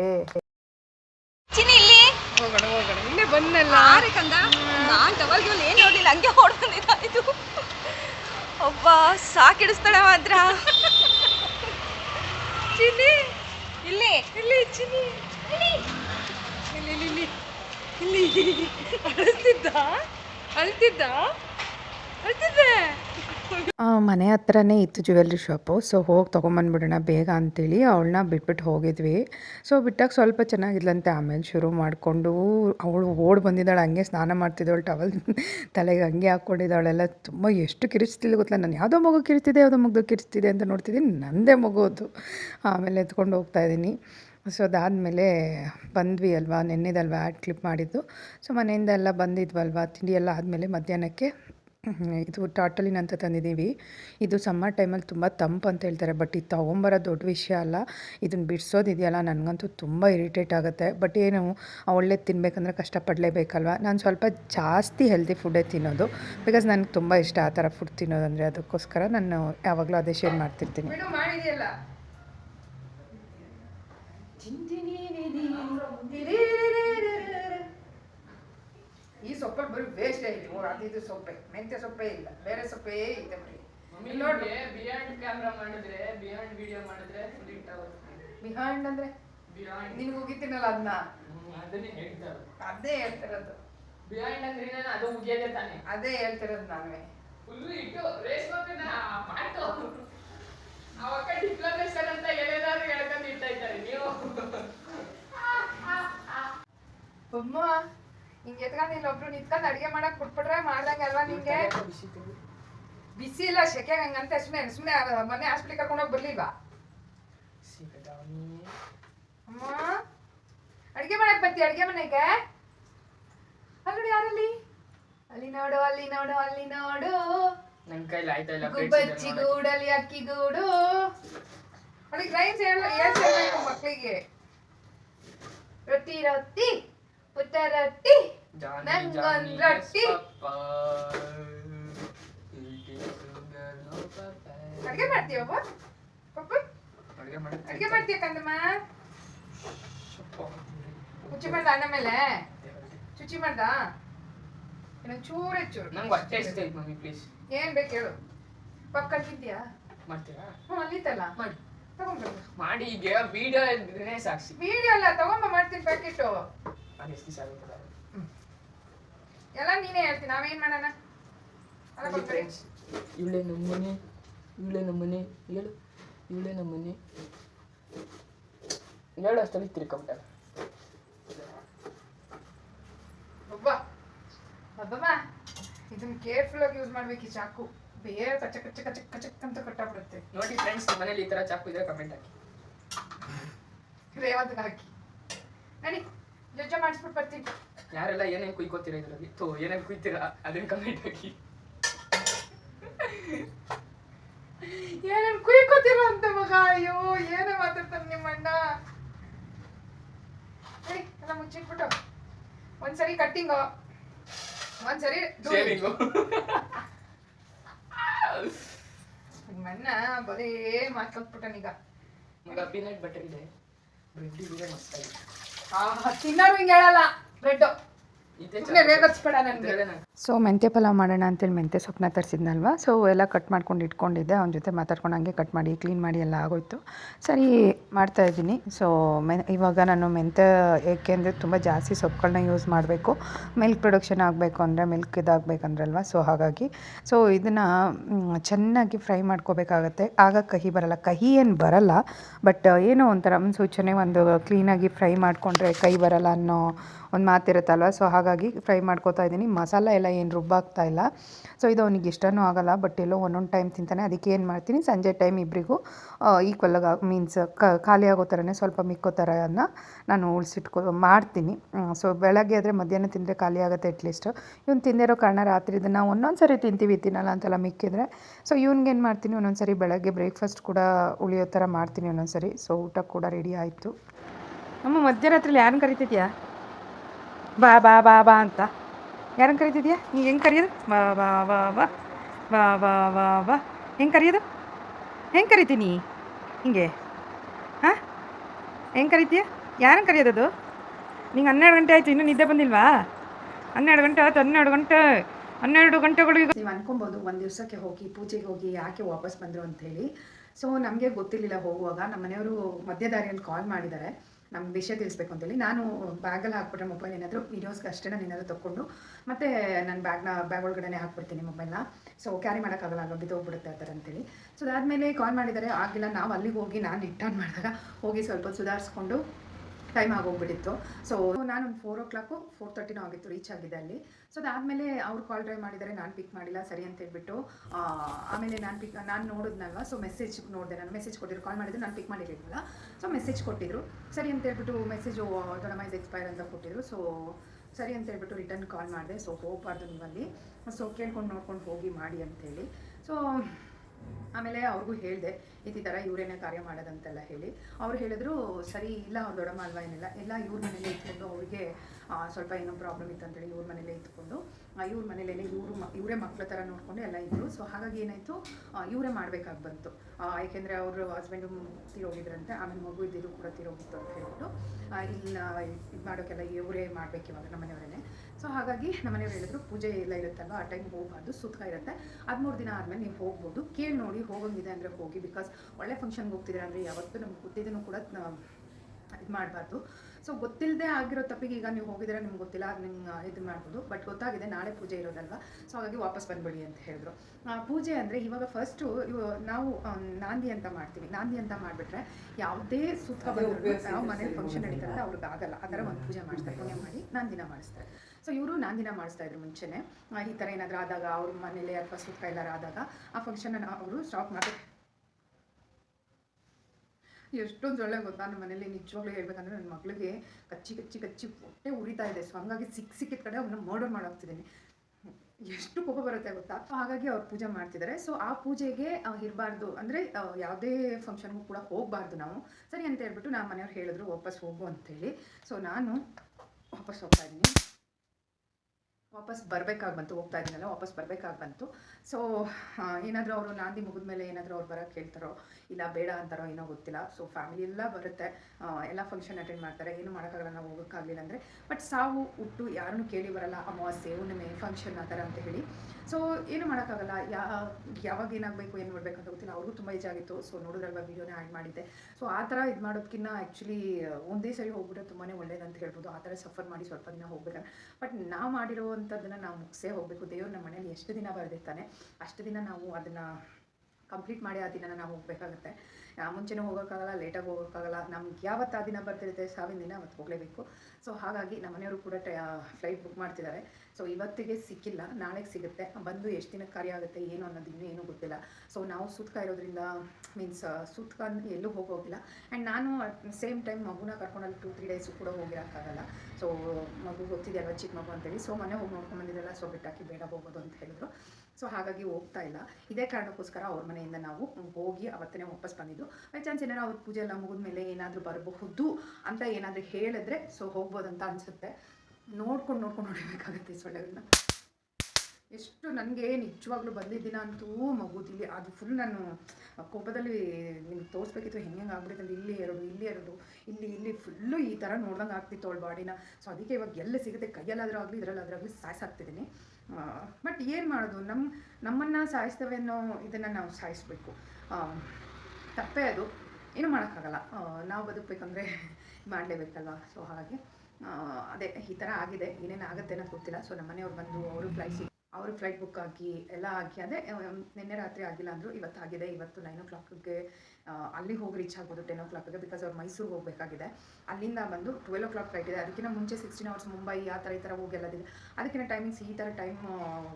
ಹೋಗೋಣ ಹೋಗೋಣ. ಇಲ್ಲೇ ಬಂದಲ್ಲ ಕಂದ. ನಾನ್ ಡಬಲ್ ಗಿವಲ್ ಏನ್ ನೋಡ್ಲಿಲ್ಲ. ಹಂಗೆ ಓಡ್ ಬಂದಿದ್ದ ಇದು. ಒಬ್ಬ ಸಾಕಿಡಿಸ್ತಾಳೆ ಮಾತ್ರ. ಚಿನ್ನಿ. ಇಲ್ಲಿ. ಇಲ್ಲಿ ಚಿನ್ನಿ. ಇಲ್ಲಿ. ಇಲ್ಲಿ ಇಲ್ಲಿ ಇಲ್ಲಿ. ಅಳ್ತಿದ್ದ? ಅಳ್ತಿದ್ದ? ಅಳ್ತಿದ್ದೆ. ಮನೆ ಹತ್ರನೇ ಇತ್ತು ಜ್ಯುವೆಲ್ರಿ ಶಾಪು. ಸೊ ಹೋಗಿ ತೊಗೊಂಬಂದ್ಬಿಡೋಣ, ಬೇಗ ಅಂತೇಳಿ ಅವಳನ್ನ ಬಿಟ್ಬಿಟ್ಟು ಹೋಗಿದ್ವಿ. ಸೊ ಬಿಟ್ಟಾಗ ಸ್ವಲ್ಪ ಚೆನ್ನಾಗಿದ್ಲಂತೆ. ಆಮೇಲೆ ಶುರು ಮಾಡಿಕೊಂಡು ಅವಳು ಓಡಿ ಬಂದಿದ್ದಾಳೆ, ಹಂಗೆ ಸ್ನಾನ ಮಾಡ್ತಿದ್ದವಳು ಟವಲ್ ತಲೆಗೆ ಹಂಗೆ ಹಾಕ್ಕೊಂಡಿದ್ದಾಳೆಲ್ಲ. ತುಂಬ ಎಷ್ಟು ಕಿರಿಸ್ತಿಲ್ಲ ಗೊತ್ತಲ್ಲ ನಾನು ಯಾವುದೋ ಮಗು ಕಿರಿಸ್ತಿದೆ ಯಾವುದೋ ಮಗು ಕಿರಿಸ್ತಿದೆ ಅಂತ ನೋಡ್ತಿದ್ದೀನಿ. ನನ್ನದೇ ಮಗು ಅದು. ಆಮೇಲೆ ಎತ್ಕೊಂಡು ಹೋಗ್ತಾ ಇದ್ದೀನಿ. ಸೊ ಅದಾದಮೇಲೆ ಬಂದ್ವಿ ಅಲ್ವಾ, ನೆನ್ನೆದಲ್ವಾ, ಆ್ಯಡ್ ಕ್ಲಿಪ್ ಮಾಡಿದ್ದು. ಸೊ ಮನೆಯಿಂದ ಎಲ್ಲ ಬಂದಿದ್ವಲ್ವಾ, ತಿಂಡಿ ಎಲ್ಲ ಆದಮೇಲೆ ಮಧ್ಯಾಹ್ನಕ್ಕೆ ಇದು ಟಾಟಲಿನ್ ಅಂತ ತಂದಿದ್ದೀವಿ. ಇದು ಸಮ್ಮರ್ ಟೈಮಲ್ಲಿ ತುಂಬ ತಂಪು ಅಂತ ಹೇಳ್ತಾರೆ. ಬಟ್ ಇದು ತೊಗೊಂಬರೋ ದೊಡ್ಡ ವಿಷಯ ಅಲ್ಲ. ಇದನ್ನು ಬಿಡಿಸೋದಿದೆಯಲ್ಲ. ನನಗಂತೂ ತುಂಬ ಇರಿಟೇಟ್ ಆಗುತ್ತೆ. ಬಟ್ ಏನು, ಒಳ್ಳೇದು ತಿನ್ನಬೇಕಂದ್ರೆ ಕಷ್ಟಪಡಲೇಬೇಕಲ್ವ? ನಾನು ಸ್ವಲ್ಪ ಜಾಸ್ತಿ ಹೆಲ್ದಿ ಫುಡ್ಡೇ ತಿನ್ನೋದು. ಬಿಕಾಸ್ ನನಗೆ ತುಂಬ ಇಷ್ಟ ಆ ಥರ ಫುಡ್ ತಿನ್ನೋದಂದರೆ. ಅದಕ್ಕೋಸ್ಕರ ನಾನು ಯಾವಾಗಲೂ ಅದೇ ಶೇರ್ ಮಾಡ್ತಿರ್ತೀನಿ. ಬಿಡು ಬರೀ ವೇಸ್ಟ್ ಮೂರು ಅದು ಇದು ಸೊಪ್ಪೆ ಮೆಂತ್ಯ ಸೊಪ್ಪೆ ಇಲ್ಲ ಬೇರೆ ಸೊಪ್ಪೇ ಇದೆ ಬರೀ ಮಮ್ಮಿ ನೋಡಿ ಬಿಯಾಂಡ್ ಕ್ಯಾಮ್ರಾ ಮಾಡಿದ್ರೆ ಬಿಯಾಂಡ್ ವಿಡಿಯೋ ಮಾಡಿದ್ರೆ ಫುಲ್ ಬಿಹಾಂಡ್ ಅಂದ್ರೆ ನಿನ್ಗೆ ಹೋಗಿದ್ದೀನಲ್ಲ ಅದನ್ನ ಅದನ್ನೇ ಹೇಳ್ತಾರೆ ಅದೇ ಹೇಳ್ತಿರೋದು ಬಿಯಾಂಡ್ ಅಂದ್ರೆ ಏನೇನು ಅದು ಮುಗಿಯೋದೇ ತಾನೆ ಅದೇ ಹೇಳ್ತಿರೋದು ನಾನೇ ಫುಲ್ ಇಟ್ಟು ರೇಷ್ಮಕ್ಕನ ಮಾತು ಅವಾಗ ಡಿಪ್ಲೊಮೇಸರ್ ಅಂತ ಎಳೆದಾದ್ರು ಹೇಳ್ಕೊಂಡು ಇಡ್ತಾ ಇದ್ದಾರೆ ನೀವು ಅಮ್ಮ ಹಿಂಗೆ ಎತ್ಕೊಂಡು ಇಲ್ಲೊಬ್ರು ನಿಂತ್ಕೊಂಡು ಅಡಿಗೆ ಮಾಡಕ್ ಕೊಟ್ಬಿಟ್ರೆ ಮಾಡ್ದಂಗೆ ಅಲ್ವಾ ನಿಂಗೆ? ಬಿಸಿ ಇಲ್ಲ ಶೆಕೆ ಹಂಗಂತ ಸುಮ್ಮನೆ ಸುಮ್ಮನೆ ಮೊನ್ನೆ ಹಾಸ್ಪಿಟ್ಲಿಗೆ ಕರ್ಕೊಂಡೋಗಿ ಬರ್ಲಿಲ್ವಾ? ಅಮ್ಮ ಅಡಿಗೆ ಮಾಡಕ್ ಬರ್ತಿ ಅಡಿಗೆ ಮನೆಗೆ? ಅಲ್ಲಿ ಯಾರಲ್ಲಿ? ಅಲ್ಲಿ ನೋಡು ಅಲ್ಲಿ ನೋಡು ಅಲ್ಲಿ ನೋಡು. ನನ್ ಕೈಲಿ ಆಯ್ತಾ ಇಲ್ಲ ಗುಬ್ಬಚ್ಚಿ ಗೂಡಲ್ಲಿ ಅಕ್ಕಿ ಗೂಡು. ಅವಳಿಗೆ ರೈಸ್ ಹೇಳ ಮಕ್ಕಳಿಗೆ ರೊಟ್ಟಿ ರೊಟ್ಟಿ ಪುಟ್ಟ ರೊಟ್ಟಿ. ನಂಗೊಂದ್ ರೊಟ್ಟಿ ಅಡಿಗೆ ಮಾಡ್ತೀಯವ್ವ ಪಪ್ಪ? ಅಡುಗೆ ಮಾಡಿ ಅಡಿಗೆ ಮಾಡ್ತೀಯ ಕಂದಮ್ಮ? ಚುಚ್ಚಿ ಮಾಡ್ದ ಅಣ್ಣ ಮೇಲೆ? ಚುಚ್ಚಿ ಮಾಡ್ದ? ಇನ್ನೊಂದ್ ಚೂರು. ಚೂರು ನಂಗೆ ಹೊಟ್ಟೆ ಹಸಿತೈತೆ ಮಮ್ಮಿ ಪ್ಲೀಸ್ ಏನ್ ಬೇಕು ಹೇಳು. ಪಾಪ್ಕಾರ್ನ್ ತಿಂತೀಯಾ ಮಾಡ್ತೀರಾ? ಹ್ಞೂ ಅಲ್ಲಿತ್ತಲ್ಲ. ಮಾಡಿ. ತಗೊಂಡ್ಬರ್ದು ಮಾಡಿ ಈಗ ವಿಡಿಯೋ ಸಾಕ್ಷಿ ವಿಡಿಯೋ ಅಲ್ಲ ತಗೊಂಬ ಮಾಡ್ತೀನಿ ಪ್ಯಾಕೆಟು ಎಷ್ಟು ದಿವಸ ಆಗುತ್ತೆ? ಎಲ್ಲ ನೀನೇ ಹೇಳ್ತೀನಿ ನಾವೇನ್ ಮಾಡೋಣ? ಇವಳೆ ನಮ್ಮನೆ ಇವಳೆ ನಮ್ಮನೆ ಹೇಳು ಇವಳೆ ನಮ್ಮನೆ. ಹೇಳು ಅಷ್ಟಲ್ಲಿ ತಿರ್ಕೊಂಬಿಟ್ಟಾರೆ ಒಬ್ಬ ಒಬ್ಬಮ್ಮ ಇದನ್ನ ಕೇರ್ಫುಲ್ ಆಗಿ ಯೂಸ್ ಮಾಡ್ಬೇಕು ಈ ಚಾಕು. ಬೇರೆ ಕಚ ಕಚ ಕಚ ಕಚಕ್ ಅಂತ ಕಟ್ಟಾಗ್ಬಿಡುತ್ತೆ ನೋಡಿ ಫ್ರೆಂಡ್ಸ್ ಮನೇಲಿ ಈ ತರ ಚಾಕು ಇದ್ರೆ ಕಮೆಂಟ್ ಹಾಕಿ. ರೇವಂತ್ಗೆ ಹಾಕಿ. ನಡಿ. ಜಜ್ಜ ಮಾಡಿಸ್ಬಿಟ್ಟು ಬರ್ತೀನಿ. ಯಾರೆಲ್ಲ ಏನೇನು ಕುಯ್ಕೋತೀರಾ ಇದರಲ್ಲಿ? ತೋ ಏನೇನು ಕುಯ್ತೀರಾ? ಅದನ್ನ ಕಮೆಂಟ್ ಹಾಕಿ. ಏನೇನು ಕುಯ್ಕೋತೀರ ಅಂತ ಮಗ? ಅಯ್ಯೋ ಏನೇ ಮಾತಾಡ್ತಾರೆ ನಿಮ್ಮ ಅಣ್ಣ? ಹೇಳಿ ಎಲ್ಲ ಮುಚ್ಚಿಟ್ಬಿಟ್ಟು. ಒಂದ್ಸರಿ ಕಟ್ಟಿಂಗು ಒಂದ್ಸರಿ ಶೇವಿಂಗು ನಿಮ್ಮ ಅಣ್ಣ ಬರೀ ಮಾತಾಡ್ಬಿಟ್ಟನೀಗ. ಮಗ ಪೀನಟ್ ಬಟರ್ ಇದೆ. ಬ್ರೆಡ್ ಇದೆ ಮಸ್ತಾಗಿದೆ ತಿನ್ನೋರು ಹಿಂಗೆ ಹೇಳಲ್ಲ ಬ್ರೆಡ್ ಸೊ ಮೆಂತ್ಯ ಪಲಾವ್ ಮಾಡೋಣ ಅಂತೇಳಿ ಮೆಂತ್ಯ ಸೊಪ್ಪನ್ನ ತರಿಸಿದ್ನಲ್ವ? ಸೊ ಎಲ್ಲ ಕಟ್ ಮಾಡ್ಕೊಂಡು ಇಟ್ಕೊಂಡಿದ್ದೆ. ಅವನ ಜೊತೆ ಮಾತಾಡ್ಕೊಂಡು ಹಂಗೆ ಕಟ್ ಮಾಡಿ ಕ್ಲೀನ್ ಮಾಡಿ ಎಲ್ಲ ಆಗೋಯ್ತು. ಸರಿ ಮಾಡ್ತಾ ಇದ್ದೀನಿ. ಸೊ ಮೆ ಇವಾಗ ನಾನು ಮೆಂತ್ಯ ಏಕೆಂದರೆ ತುಂಬ ಜಾಸ್ತಿ ಸೊಪ್ಪುಗಳನ್ನ ಯೂಸ್ ಮಾಡಬೇಕು. ಮಿಲ್ಕ್ ಪ್ರೊಡಕ್ಷನ್ ಆಗಬೇಕು ಅಂದರೆ ಮಿಲ್ಕ್ ಇದಾಗಬೇಕಂದ್ರಲ್ವ? ಸೊ ಹಾಗಾಗಿ ಸೊ ಇದನ್ನು ಚೆನ್ನಾಗಿ ಫ್ರೈ ಮಾಡ್ಕೋಬೇಕಾಗತ್ತೆ. ಆಗ ಕಹಿ ಬರಲ್ಲ. ಕಹಿ ಏನು ಬರಲ್ಲ ಬಟ್ ಏನೋ ಒಂಥರ ಮುನ್ಸೂಚನೆ ಒಂದು ಕ್ಲೀನಾಗಿ ಫ್ರೈ ಮಾಡಿಕೊಂಡ್ರೆ ಕೈ ಬರಲ್ಲ ಅನ್ನೋ ಒಂದು ಮಾತಿರುತ್ತಲ್ವ ಸೊ ಹಾಗಾಗಿ ಫ್ರೈ ಮಾಡ್ಕೋತಾ ಇದ್ದೀನಿ. ಮಸಾಲ ಎಲ್ಲ ಏನು ರುಬ್ಬಾಗ್ತಾ ಇಲ್ಲ. ಸೊ ಇದು ಅವನಿಗೆ ಇಷ್ಟನೂ ಆಗೋಲ್ಲ ಬಟ್ ಎಲ್ಲೋ ಒಂದೊಂದು ಟೈಮ್ ತಿಂತಾನೆ. ಅದಕ್ಕೆ ಏನು ಮಾಡ್ತೀನಿ, ಸಂಜೆ ಟೈಮ್ ಇಬ್ಬರಿಗೂ ಈಕ್ವಲಾಗಿ ಮೀನ್ಸ್ ಖಾಲಿ ಆಗೋ ಥರನೇ ಸ್ವಲ್ಪ ಮಿಕ್ಕೋ ಥರನ ನಾನು ಉಳಿಸಿಟ್ಕೊ, ಮಾಡ್ತೀನಿ. ಸೊ ಬೆಳಗ್ಗೆ ಆದರೆ ಮಧ್ಯಾಹ್ನ ತಿಂದರೆ ಖಾಲಿ ಆಗುತ್ತೆ ಅಟ್ಲೀಸ್ಟ್ ಇವ್ನು ತಿಂದಿರೋ ಕಾರಣ ರಾತ್ರಿ ಇದನ್ನು ಒಂದೊಂದು ಸರಿ ತಿಂತೀವಿ, ತಿನ್ನಲ್ಲ ಅಂತೆಲ್ಲ ಮಿಕ್ಕಿದ್ರೆ. ಸೊ ಇವ್ನಿಗೆ ಏನು ಮಾಡ್ತೀನಿ ಒಂದೊಂದು ಸರಿ ಬೆಳಗ್ಗೆ ಬ್ರೇಕ್ಫಾಸ್ಟ್ ಕೂಡ ಉಳಿಯೋ ಥರ ಮಾಡ್ತೀನಿ ಒಂದೊಂದು ಸರಿ ಸೊ ಊಟ ಕೂಡ ರೆಡಿ ಆಯಿತು. ನಮ್ಮ ಮಧ್ಯರಾತ್ರಿಲಿ ಯಾರನ್ನ ಕರಿತಿದ್ಯಾ? ಬಾ ಬಾ ಬಾ ಬಾ ಅಂತ. ಯಾರನ್ನ ಕರಿತಿದ್ಯಾ? ನೀ ಹೆಂಗೆ ಕರೆಯೋದು? ಬಾ ಬಾ ಬಾ ಬಾ. ಬಾ ಬಾ ಬಾ ಬಾ. ಹೆಂಗೆ ಕರೆಯೋದು? ಹೆಂಗೆ ಕರಿತೀನಿ ಹಿಂಗೆ. ಹಾಂ? ಹೆಂಗೆ ಕರಿತೀಯ? ಯಾರನ್ನ ಕರೆಯೋದದು ನಿಂಗೆ ಹನ್ನೆರಡು ಗಂಟೆ ಆಯಿತು, ಇನ್ನೂ ನಿದ್ದೆ ಬಂದಿಲ್ವಾ? ಹನ್ನೆರಡು ಗಂಟೆ ಆಯ್ತು, ಹನ್ನೆರಡು ಗಂಟೆ. ಹನ್ನೆರಡು ಗಂಟೆಗಳು ಈಗ ನೀವು ಅನ್ಕೊಬೋದು, ಒಂದು ದಿವಸಕ್ಕೆ ಹೋಗಿ, ಪೂಜೆಗೆ ಹೋಗಿ ಯಾಕೆ ವಾಪಸ್ ಬಂದರು ಅಂಥೇಳಿ ಸೊ, ನಮಗೆ ಗೊತ್ತಿರಲಿಲ್ಲ ಹೋಗುವಾಗ. ನಮ್ಮ ಮನೆಯವರು ಮಧ್ಯದಾರಿಯಲ್ಲಿ ಕಾಲ್ ಮಾಡಿದ್ದಾರೆ. ನಮ್ಮ ವಿಷಯ ತಿಳಿಸ್ಬೇಕು ಅಂತೇಳಿ. ನಾನು ಬ್ಯಾಗಲ್ಲಿ ಹಾಕ್ಬಿಟ್ರೆ ಮೊಬೈಲ್ ಏನಾದರೂ ವೀಡಿಯೋಸ್ಗೆ ಅಷ್ಟೇ ನಾನು ಏನಾದರೂ ತೊಗೊಂಡು ಮತ್ತು ನನ್ನ ಬ್ಯಾಗ್ನ ಬ್ಯಾಗ್ ಒಳಗಡೆ ಹಾಕ್ಬಿಡ್ತೀನಿ ಮೊಬೈಲ್ನ ಸೊ ಕ್ಯಾರಿ ಮಾಡೋಕ್ಕಾಗಲ್ಲ ಬಿದ್ದೋಗ್ಬಿಡುತ್ತೆ ಆ ಥರ ಅಂತೇಳಿ. ಸೊ ಅದಾದಮೇಲೆ ಕಾಲ್ ಮಾಡಿದ್ದಾರೆ, ಆಗಿಲ್ಲ, ನಾವು ಅಲ್ಲಿಗೆ ಹೋಗಿ ನಾನು ರಿಟರ್ನ್ ಮಾಡಿದಾಗ ಹೋಗಿ ಸ್ವಲ್ಪ ಸುಧಾರಿಸ್ಕೊಂಡು ಟೈಮ್ ಆಗೋಗ್ಬಿಟ್ಟಿತ್ತು. ಸೊ ನಾನು ಒಂದು ಫೋರ್ ಓ ಕ್ಲಾಕು ಫೋರ್ ತರ್ಟಿನೂ ಆಗಿತ್ತು ರೀಚ್ ಆಗಿದೆ ಅಲ್ಲಿ. ಸೊ ಅದಾದಮೇಲೆ ಅವ್ರು ಕಾಲ್ ಡ್ರೈವ್ ಮಾಡಿದ್ದಾರೆ, ನಾನು ಪಿಕ್ ಮಾಡಿಲ್ಲ, ಸರಿ ಅಂತ ಹೇಳ್ಬಿಟ್ಟು ಆಮೇಲೆ ನಾನು ಪಿಕ್ ನಾನು ನೋಡಿದ್ನಲ್ವ ಸೊ ಮೆಸೇಜ್ ನೋಡಿದೆ ನಾನು ಮೆಸೇಜ್ ಕೊಟ್ಟಿದ್ರು ಕಾಲ್ ಮಾಡಿದ್ರು, ನಾನು ಪಿಕ್ ಮಾಡಿರಲಿಲ್ಲ ಸೊ ಮೆಸೇಜ್ ಕೊಟ್ಟಿದ್ರು. ಸರಿ ಅಂತ ಹೇಳ್ಬಿಟ್ಟು ಮೆಸೇಜು ದೊಡಮೈಸ್ ಎಕ್ಸ್ಪೈರ್ ಅಂತ ಕೊಟ್ಟಿದ್ರು. ಸೊ ಸರಿ ಅಂತ ಹೇಳ್ಬಿಟ್ಟು ರಿಟರ್ನ್ ಕಾಲ್ ಮಾಡಿದೆ. ಸೊ ಹೋಗಬಾರ್ದು ನಿಮ್ಮಲ್ಲಿ ಸೊ ಕೇಳ್ಕೊಂಡು ನೋಡ್ಕೊಂಡು ಹೋಗಿ ಮಾಡಿ ಅಂತೇಳಿ ಸೊ ಆಮೇಲೆ ಅವ್ರಿಗೂ ಹೇಳಿದೆ ಈ ಥರ ಇವರೇನೇ ಕಾರ್ಯ ಮಾಡೋದಂತೆಲ್ಲ ಹೇಳಿ ಅವ್ರು ಹೇಳಿದ್ರು, ಸರಿ, ಇಲ್ಲ, ಅವ್ರು ದೊಡ್ಡಮ್ಮ ಅಲ್ವಾ ಏನಿಲ್ಲ, ಎಲ್ಲ ಇವ್ರ ಮನೇಲೇ ಇಟ್ಕೊಂಡು ಅವ್ರಿಗೆ ಸ್ವಲ್ಪ ಏನೋ ಪ್ರಾಬ್ಲಮ್ ಇತ್ತು ಅಂತೇಳಿ ಇವ್ರ ಮನೇಲೇ ಇಟ್ಕೊಂಡು ಇವ್ರ ಮನೇಲೇ ಇವರು ಮ, ಇವರೇ ಮಕ್ಕಳ ಥರ ನೋಡಿಕೊಂಡು ಎಲ್ಲ ಇದ್ದರು ಸೊ ಹಾಗಾಗಿ ಏನಾಯಿತು ಇವರೇ ಮಾಡಬೇಕಾಗಿ ಬಂತು. ಯಾಕೆಂದರೆ ಅವರು ಹಸ್ಬೆಂಡು ಹೋಗಿದ್ರಂತೆ ಆಮೇಲೆ ಮಗು ಇದ್ದಿದ್ದು ಕೂಡ ತೀರೋಗಿತ್ತು ಅಂತ ಹೇಳ್ಬಿಟ್ಟು ಇಲ್ಲ, ಇದು ಮಾಡೋಕ್ಕೆಲ್ಲ ಇವರೇ ಮಾಡ್ಬೇಕು ಇವಾಗ ನಮ್ಮ ಮನೆಯವರೇನೆ. ಸೊ ಹಾಗಾಗಿ ನಮ್ಮನೆಯವ್ರು ಹೇಳಿದ್ರು, ಪೂಜೆ ಎಲ್ಲ ಇರುತ್ತಲ್ವ, ಆ ಟೈಮ್ ಹೋಗಬಾರ್ದು, ಸುತ್ತ ಇರುತ್ತೆ. ಹದಿಮೂರು ದಿನ ಆದಮೇಲೆ ನೀವು ಹೋಗ್ಬೋದು. ಕೇಳಿ ನೋಡಿ, ಹೋಗಂಗಿದೆ ಅಂದರೆ ಹೋಗಿ ಬಿಕಾಸ್ ಒಳ್ಳೆ ಫಂಕ್ಷನ್ಗೆ ಹೋಗ್ತಿದ್ರೆ ಅಂದರೆ ಯಾವತ್ತೂ ನಮ್ಗೆ ಗೊತ್ತಿದ್ದೂ ಕೂಡ ಇದು ಮಾಡಬಾರ್ದು. ಸೊ ಗೊತ್ತಿಲ್ಲದೆ ಆಗಿರೋ ತಪ್ಪಿಗೆ ಈಗ ನೀವು ಹೋಗಿದ್ರೆ ನಿಮ್ಗೆ ಗೊತ್ತಿಲ್ಲ ಅದು ನಿಮ್ಗೆ ಇದು ಮಾಡ್ಬೋದು. ಬಟ್ ಗೊತ್ತಾಗಿದೆ ನಾಳೆ ಪೂಜೆ ಇರೋದಲ್ವ? ಸೊ ಹಾಗಾಗಿ ವಾಪಸ್ ಬಂದ್ಬಿಡಿ ಅಂತ ಹೇಳಿದ್ರು. ಪೂಜೆ ಅಂದರೆ ಇವಾಗ ಫಸ್ಟು ಇವು ನಾವು ನಾಂದಿ ಅಂತ ಮಾಡ್ತೀವಿ. ನಾಂದಿ ಅಂತ ಮಾಡಿಬಿಟ್ರೆ ಯಾವುದೇ ಸುತ್ತ ಬಂದ್ರು ಯಾವ ಮನೇಲಿ ಫಂಕ್ಷನ್ ನಡೀತಾರೆ ಅವ್ರಿಗೆ ಆಗಲ್ಲ. ಆ ಥರ ಒಂದು ಪೂಜೆ ಮಾಡ್ತಾರೆ. ಪೂಜೆ ಮಾಡಿ ನಾಂದಿನ ಮಾಡಿಸ್ತಾರೆ. ಸೊ ಇವರು ನಾಂದಿನ ಮಾಡಿಸ್ತಾ ಇದ್ರು ಮುಂಚೆನೆ. ಈ ಥರ ಏನಾದರೂ ಆದಾಗ ಅವ್ರ ಮನೇಲಿ ಅಥವಾ ಸುತ್ತ ಎಲ್ಲರೂ ಆದಾಗ ಆ ಫಂಕ್ಷನ್ನ ಅವರು ಸ್ಟಾಪ್ ಮಾಡಿ ಎಷ್ಟೊಂದು ಒಳ್ಳೆ ಗೊತ್ತಾ? ನಮ್ಮ ಮನೇಲಿ ನಿಜವಾಗ್ಲೂ ಹೇಳ್ಬೇಕಂದ್ರೆ ನನ್ನ ಮಗಳಿಗೆ ಕಚ್ಚಿ ಕಚ್ಚಿ ಕಚ್ಚಿ ಹೊಟ್ಟೆ ಉರಿತಾ ಇದೆ. ಸೊ ಹಂಗಾಗಿ ಸಿಕ್ಕ ಸಿಕ್ಕಿದ ಕಡೆ ಅವ್ರನ್ನ ಮರ್ಡರ್ ಮಾಡೋಗ್ತಿದ್ದೀನಿ ಎಷ್ಟು ಕೋಪ ಬರುತ್ತೆ ಗೊತ್ತಾ? ಹಾಗಾಗಿ ಅವ್ರು ಪೂಜೆ ಮಾಡ್ತಿದ್ದಾರೆ ಸೊ ಆ ಪೂಜೆಗೆ ಇರಬಾರ್ದು. ಅಂದರೆ ಯಾವುದೇ ಫಂಕ್ಷನ್ಗೂ ಕೂಡ ಹೋಗಬಾರ್ದು ನಾವು. ಸರಿ ಅಂತ ಹೇಳ್ಬಿಟ್ಟು ನಮ್ಮ ಮನೆಯವ್ರು ಹೇಳಿದ್ರು, ವಾಪಸ್ ಹೋಗು ಅಂತೇಳಿ ಸೊ ನಾನು ವಾಪಸ್ ಹೋಗ್ತಾ ಇದ್ದೀನಿ. ವಾಪಸ್ ಬರಬೇಕಾಗಿ ಬಂತು, ಹೋಗ್ತಾ ಇದ್ದೀನಲ್ಲ ವಾಪಸ್ ಬರಬೇಕಾಗಿ ಬಂತು. ಸೊ ಏನಾದರೂ ಅವರು ನಾಂದಿ ಮುಗಿದ ಮೇಲೆ ಏನಾದರೂ ಅವ್ರು ಬರೋಕ್ಕೆ ಹೇಳ್ತಾರೋ, ಇಲ್ಲ ಬೇಡ ಅಂತಾರೋ ಏನೋ ಗೊತ್ತಿಲ್ಲ. ಸೊ ಫ್ಯಾಮಿಲಿ ಎಲ್ಲ ಬರುತ್ತೆ. ಎಲ್ಲ ಫಂಕ್ಷನ್ ಅಟೆಂಡ್ ಮಾಡ್ತಾರೆ. ಏನು ಮಾಡೋಕ್ಕಾಗಲ್ಲ, ನಾವು ಹೋಗೋಕ್ಕಾಗಲಿಲ್ಲ ಅಂದರೆ. ಬಟ್ ಸಾವು ಹುಟ್ಟು ಯಾರನ್ನೂ ಕೇಳಿ ಬರಲ್ಲ. ಅಮಾವಾಸ್ಯೆ, ಹುಣ್ಣಿಮೆ ಫಂಕ್ಷನ್ ಆ ಥರ ಅಂತ ಹೇಳಿ. ಸೊ ಏನು ಮಾಡೋಕ್ಕಾಗಲ್ಲ. ಯಾ, ಯಾವಾಗ ಏನಾಗಬೇಕು, ಏನು ಮಾಡಬೇಕು ಅಂತ ಗೊತ್ತಿಲ್ಲ. ಅವ್ರಿಗೂ ತುಂಬ ಇಜಾಗಿತ್ತು ಸೊ ನೋಡೋದ್ರಲ್ವ ವೀಡಿಯೋನೇ ಆ್ಯಡ್ ಮಾಡಿದ್ದೆ. ಸೊ ಆ ಥರ ಇದು ಮಾಡೋದಕ್ಕಿಂತ ಆ್ಯಕ್ಚುಲಿ ಒಂದೇ ಸರಿ ಹೋಗ್ಬಿಟ್ರೆ ತುಂಬಾ ಒಳ್ಳೇದಂತ ಹೇಳ್ಬೋದು. ಆ ಥರ ಸಫರ್ ಮಾಡಿ ಸ್ವಲ್ಪ ದಿನ ಹೋಗ್ಬೇಕಂದ್ರೆ ಬಟ್ ನಾವು ಮಾಡಿರುವಂಥದ್ದನ್ನು ನಾವು ಮುಗಿಸೇ ಹೋಗಬೇಕು. ದೇವ್ರು ನಮ್ಮ ಮನೇಲಿ ಎಷ್ಟು ದಿನ ಬರೆದಿರ್ತಾನೆ ಅಷ್ಟು ದಿನ ನಾವು ಅದನ್ನು ಕಂಪ್ಲೀಟ್ ಮಾಡಿ ಆ ದಿನ ನಾವು ಹೋಗಬೇಕಾಗುತ್ತೆ. ಮುಂಚೆನೂ ಹೋಗೋಕ್ಕಾಗಲ್ಲ ಲೇಟಾಗಿ ಹೋಗೋಕ್ಕಾಗಲ್ಲ. ನಮ್ಗೆ ಯಾವತ್ತು ಆ ದಿನ ಬರ್ತಿರುತ್ತೆ? ಸಾವಿನ ದಿನ ಅವತ್ತು ಹೋಗಲೇಬೇಕು. ಸೊ ಹಾಗಾಗಿ ನಮ್ಮ ಮನೆಯವರು ಕೂಡ ಫ್ಲೈಟ್ ಬುಕ್ ಮಾಡ್ತಿದ್ದಾರೆ. ಸೊ ಇವತ್ತಿಗೆ ಸಿಕ್ಕಿಲ್ಲ, ನಾಳೆಗೆ ಸಿಗುತ್ತೆ. ಬಂದು ಎಷ್ಟು ದಿನಕ್ಕೆ ಕಾರ್ಯ ಆಗುತ್ತೆ, ಏನು ಅನ್ನೋದು ಇನ್ನೂ ಏನೂ ಗೊತ್ತಿಲ್ಲ. ಸೊ ನಾವು ಸುತ್ತಕ ಇರೋದ್ರಿಂದ ಮೀನ್ಸ್ ಸುತ್ತಕ ಎಲ್ಲೂ ಹೋಗೋಗಿಲ್ಲ ಆ್ಯಂಡ್ ನಾನು ಸೇಮ್ ಟೈಮ್ ಮಗುನ ಕರ್ಕೊಂಡಲ್ಲಿ ಟೂ ತ್ರೀ ಡೇಸು ಕೂಡ ಹೋಗಿರೋಕ್ಕಾಗಲ್ಲ. ಸೊ ಮಗು ಗೊತ್ತಿದೆಯಲ್ವ ಚಿಕ್ಕ ಮಗು ಅಂತೇಳಿ. ಸೊ ಮನೆ ಹೋಗಿ ನೋಡ್ಕೊಂಡು ಸೊ ಬಿಟ್ಟಾಕಿ ಬೇಡ ಹೋಗೋದು ಅಂತ ಹೇಳಿದ್ರು. ಸೊ ಹಾಗಾಗಿ ಹೋಗ್ತಾ ಇಲ್ಲ. ಇದೇ ಕಾರಣಕ್ಕೋಸ್ಕರ ಅವ್ರ ಮನೆಯಿಂದ ನಾವು ಹೋಗಿ ಅವತ್ತೇ ವಾಪಸ್ ಬಂದಿದ್ದು. ಬೈ ಚಾನ್ಸ್ ಏನಾರು ಅವ್ರ ಪೂಜೆ ಎಲ್ಲ ಮುಗಿದ ಮೇಲೆ ಏನಾದರೂ ಬರಬಹುದು ಅಂತ ಏನಾದರೂ ಹೇಳಿದ್ರೆ ಸೊ ಹೋಗ್ಬೋದಂತ ಅನಿಸುತ್ತೆ. ನೋಡ್ಕೊಂಡು ನೋಡ್ಕೊಂಡು ನೋಡಬೇಕಾಗುತ್ತೆ ಸೊಳ್ಳೆಗಳನ್ನ ಎಷ್ಟು ನನಗೆ ನಿಜವಾಗ್ಲೂ ಬಂದಿದ್ದೀನ ದಿನ ಅಂತೂ ಮಗುದಿಲ್ಲಿ. ಅದು ಫುಲ್ ನಾನು ಕೋಪದಲ್ಲಿ ನಿಮ್ಗೆ ತೋರಿಸ್ಬೇಕಿತ್ತು ಹೆಂಗೆ ಹೆಂಗೆ ಆಗ್ಬಿಡುತ್ತೆ ಇಲ್ಲಿ ಎರಡು ಇಲ್ಲಿ ಎರಡು, ಇಲ್ಲಿ ಇಲ್ಲಿ ಫುಲ್ಲು ಈ ಥರ ನೋಡ್ದಂಗೆ ಆಗ್ತಿತ್ತು ಅವಳ ಬಾಡಿನ ಸೊ ಅದಕ್ಕೆ ಇವಾಗ ಎಲ್ಲ ಸಿಗುತ್ತೆ, ಕೈಯಲ್ಲಾದರೂ ಆಗಲಿ, ಇದರಲ್ಲಾದ್ರೂ ಆಗಲಿ ಸಾಯಿಸಾಕ್ತಿದ್ದೀನಿ ಬಟ್ ಏನು ಮಾಡೋದು? ನಮ್ಮ ನಮ್ಮನ್ನು ಸಾಯಿಸ್ತವೆ ಅನ್ನೋ ಇದನ್ನು ನಾವು ಸಾಯಿಸಬೇಕು. ತಪ್ಪೇ ಅದು. ಏನು ಮಾಡೋಕ್ಕಾಗಲ್ಲ. ನಾವು ಬದುಕಬೇಕಂದ್ರೆ ಮಾಡಲೇಬೇಕಲ್ವ? ಸೊ ಹಾಗೆ ಅದೇ ಈ ಥರ ಆಗಿದೆ. ಏನೇನು ಆಗುತ್ತೆ ಅನ್ನೋದು ಗೊತ್ತಿಲ್ಲ. ಸೊ ನಮ್ಮ ಮನೆಯವ್ರು ಬಂದು ಅವರು ಫ್ಲೈಟ್ ಅವರು ಫ್ಲೈಟ್ ಬುಕ್ ಆಗಿ ಎಲ್ಲ ಹಾಕಿ, ಅದೇ ನಿನ್ನೆ ರಾತ್ರಿ ಆಗಿಲ್ಲ ಅಂದರು, ಇವತ್ತು ಆಗಿದೆ, ಇವತ್ತು ನೈನ್ ಓ ಕ್ಲಾಕ್ಗೆ ಅಲ್ಲಿ ಹೋಗಿ ರೀಚ್ ಆಗ್ಬೋದು ಟೆನ್ ಓ ಕ್ಲಾಕ್ಗೆ ಬಿಕಾಸ್ ಅವ್ರು ಮೈಸೂರಿಗೆ ಹೋಗಬೇಕಾಗಿದೆ. ಅಲ್ಲಿಂದ ಬಂದು ಟ್ವೆಲ್ ಓ ಕ್ಲಾಕ್ ಫ್ಲೈಟ್ ಇದೆ. ಅದಕ್ಕಿಂತ ಮುಂಚೆ ಸಿಕ್ಸ್ಟೀನ್ ಅವರ್ಸ್ ಮುಂಬೈ, ಆ ಥರ, ಈ ಥರ ಹೋಗಿ ಎಲ್ಲದಿದೆ ಅದಕ್ಕಿಂತ ಟೈಮಿಂಗ್ಸ್ ಈ ಥರ ಟೈಮ್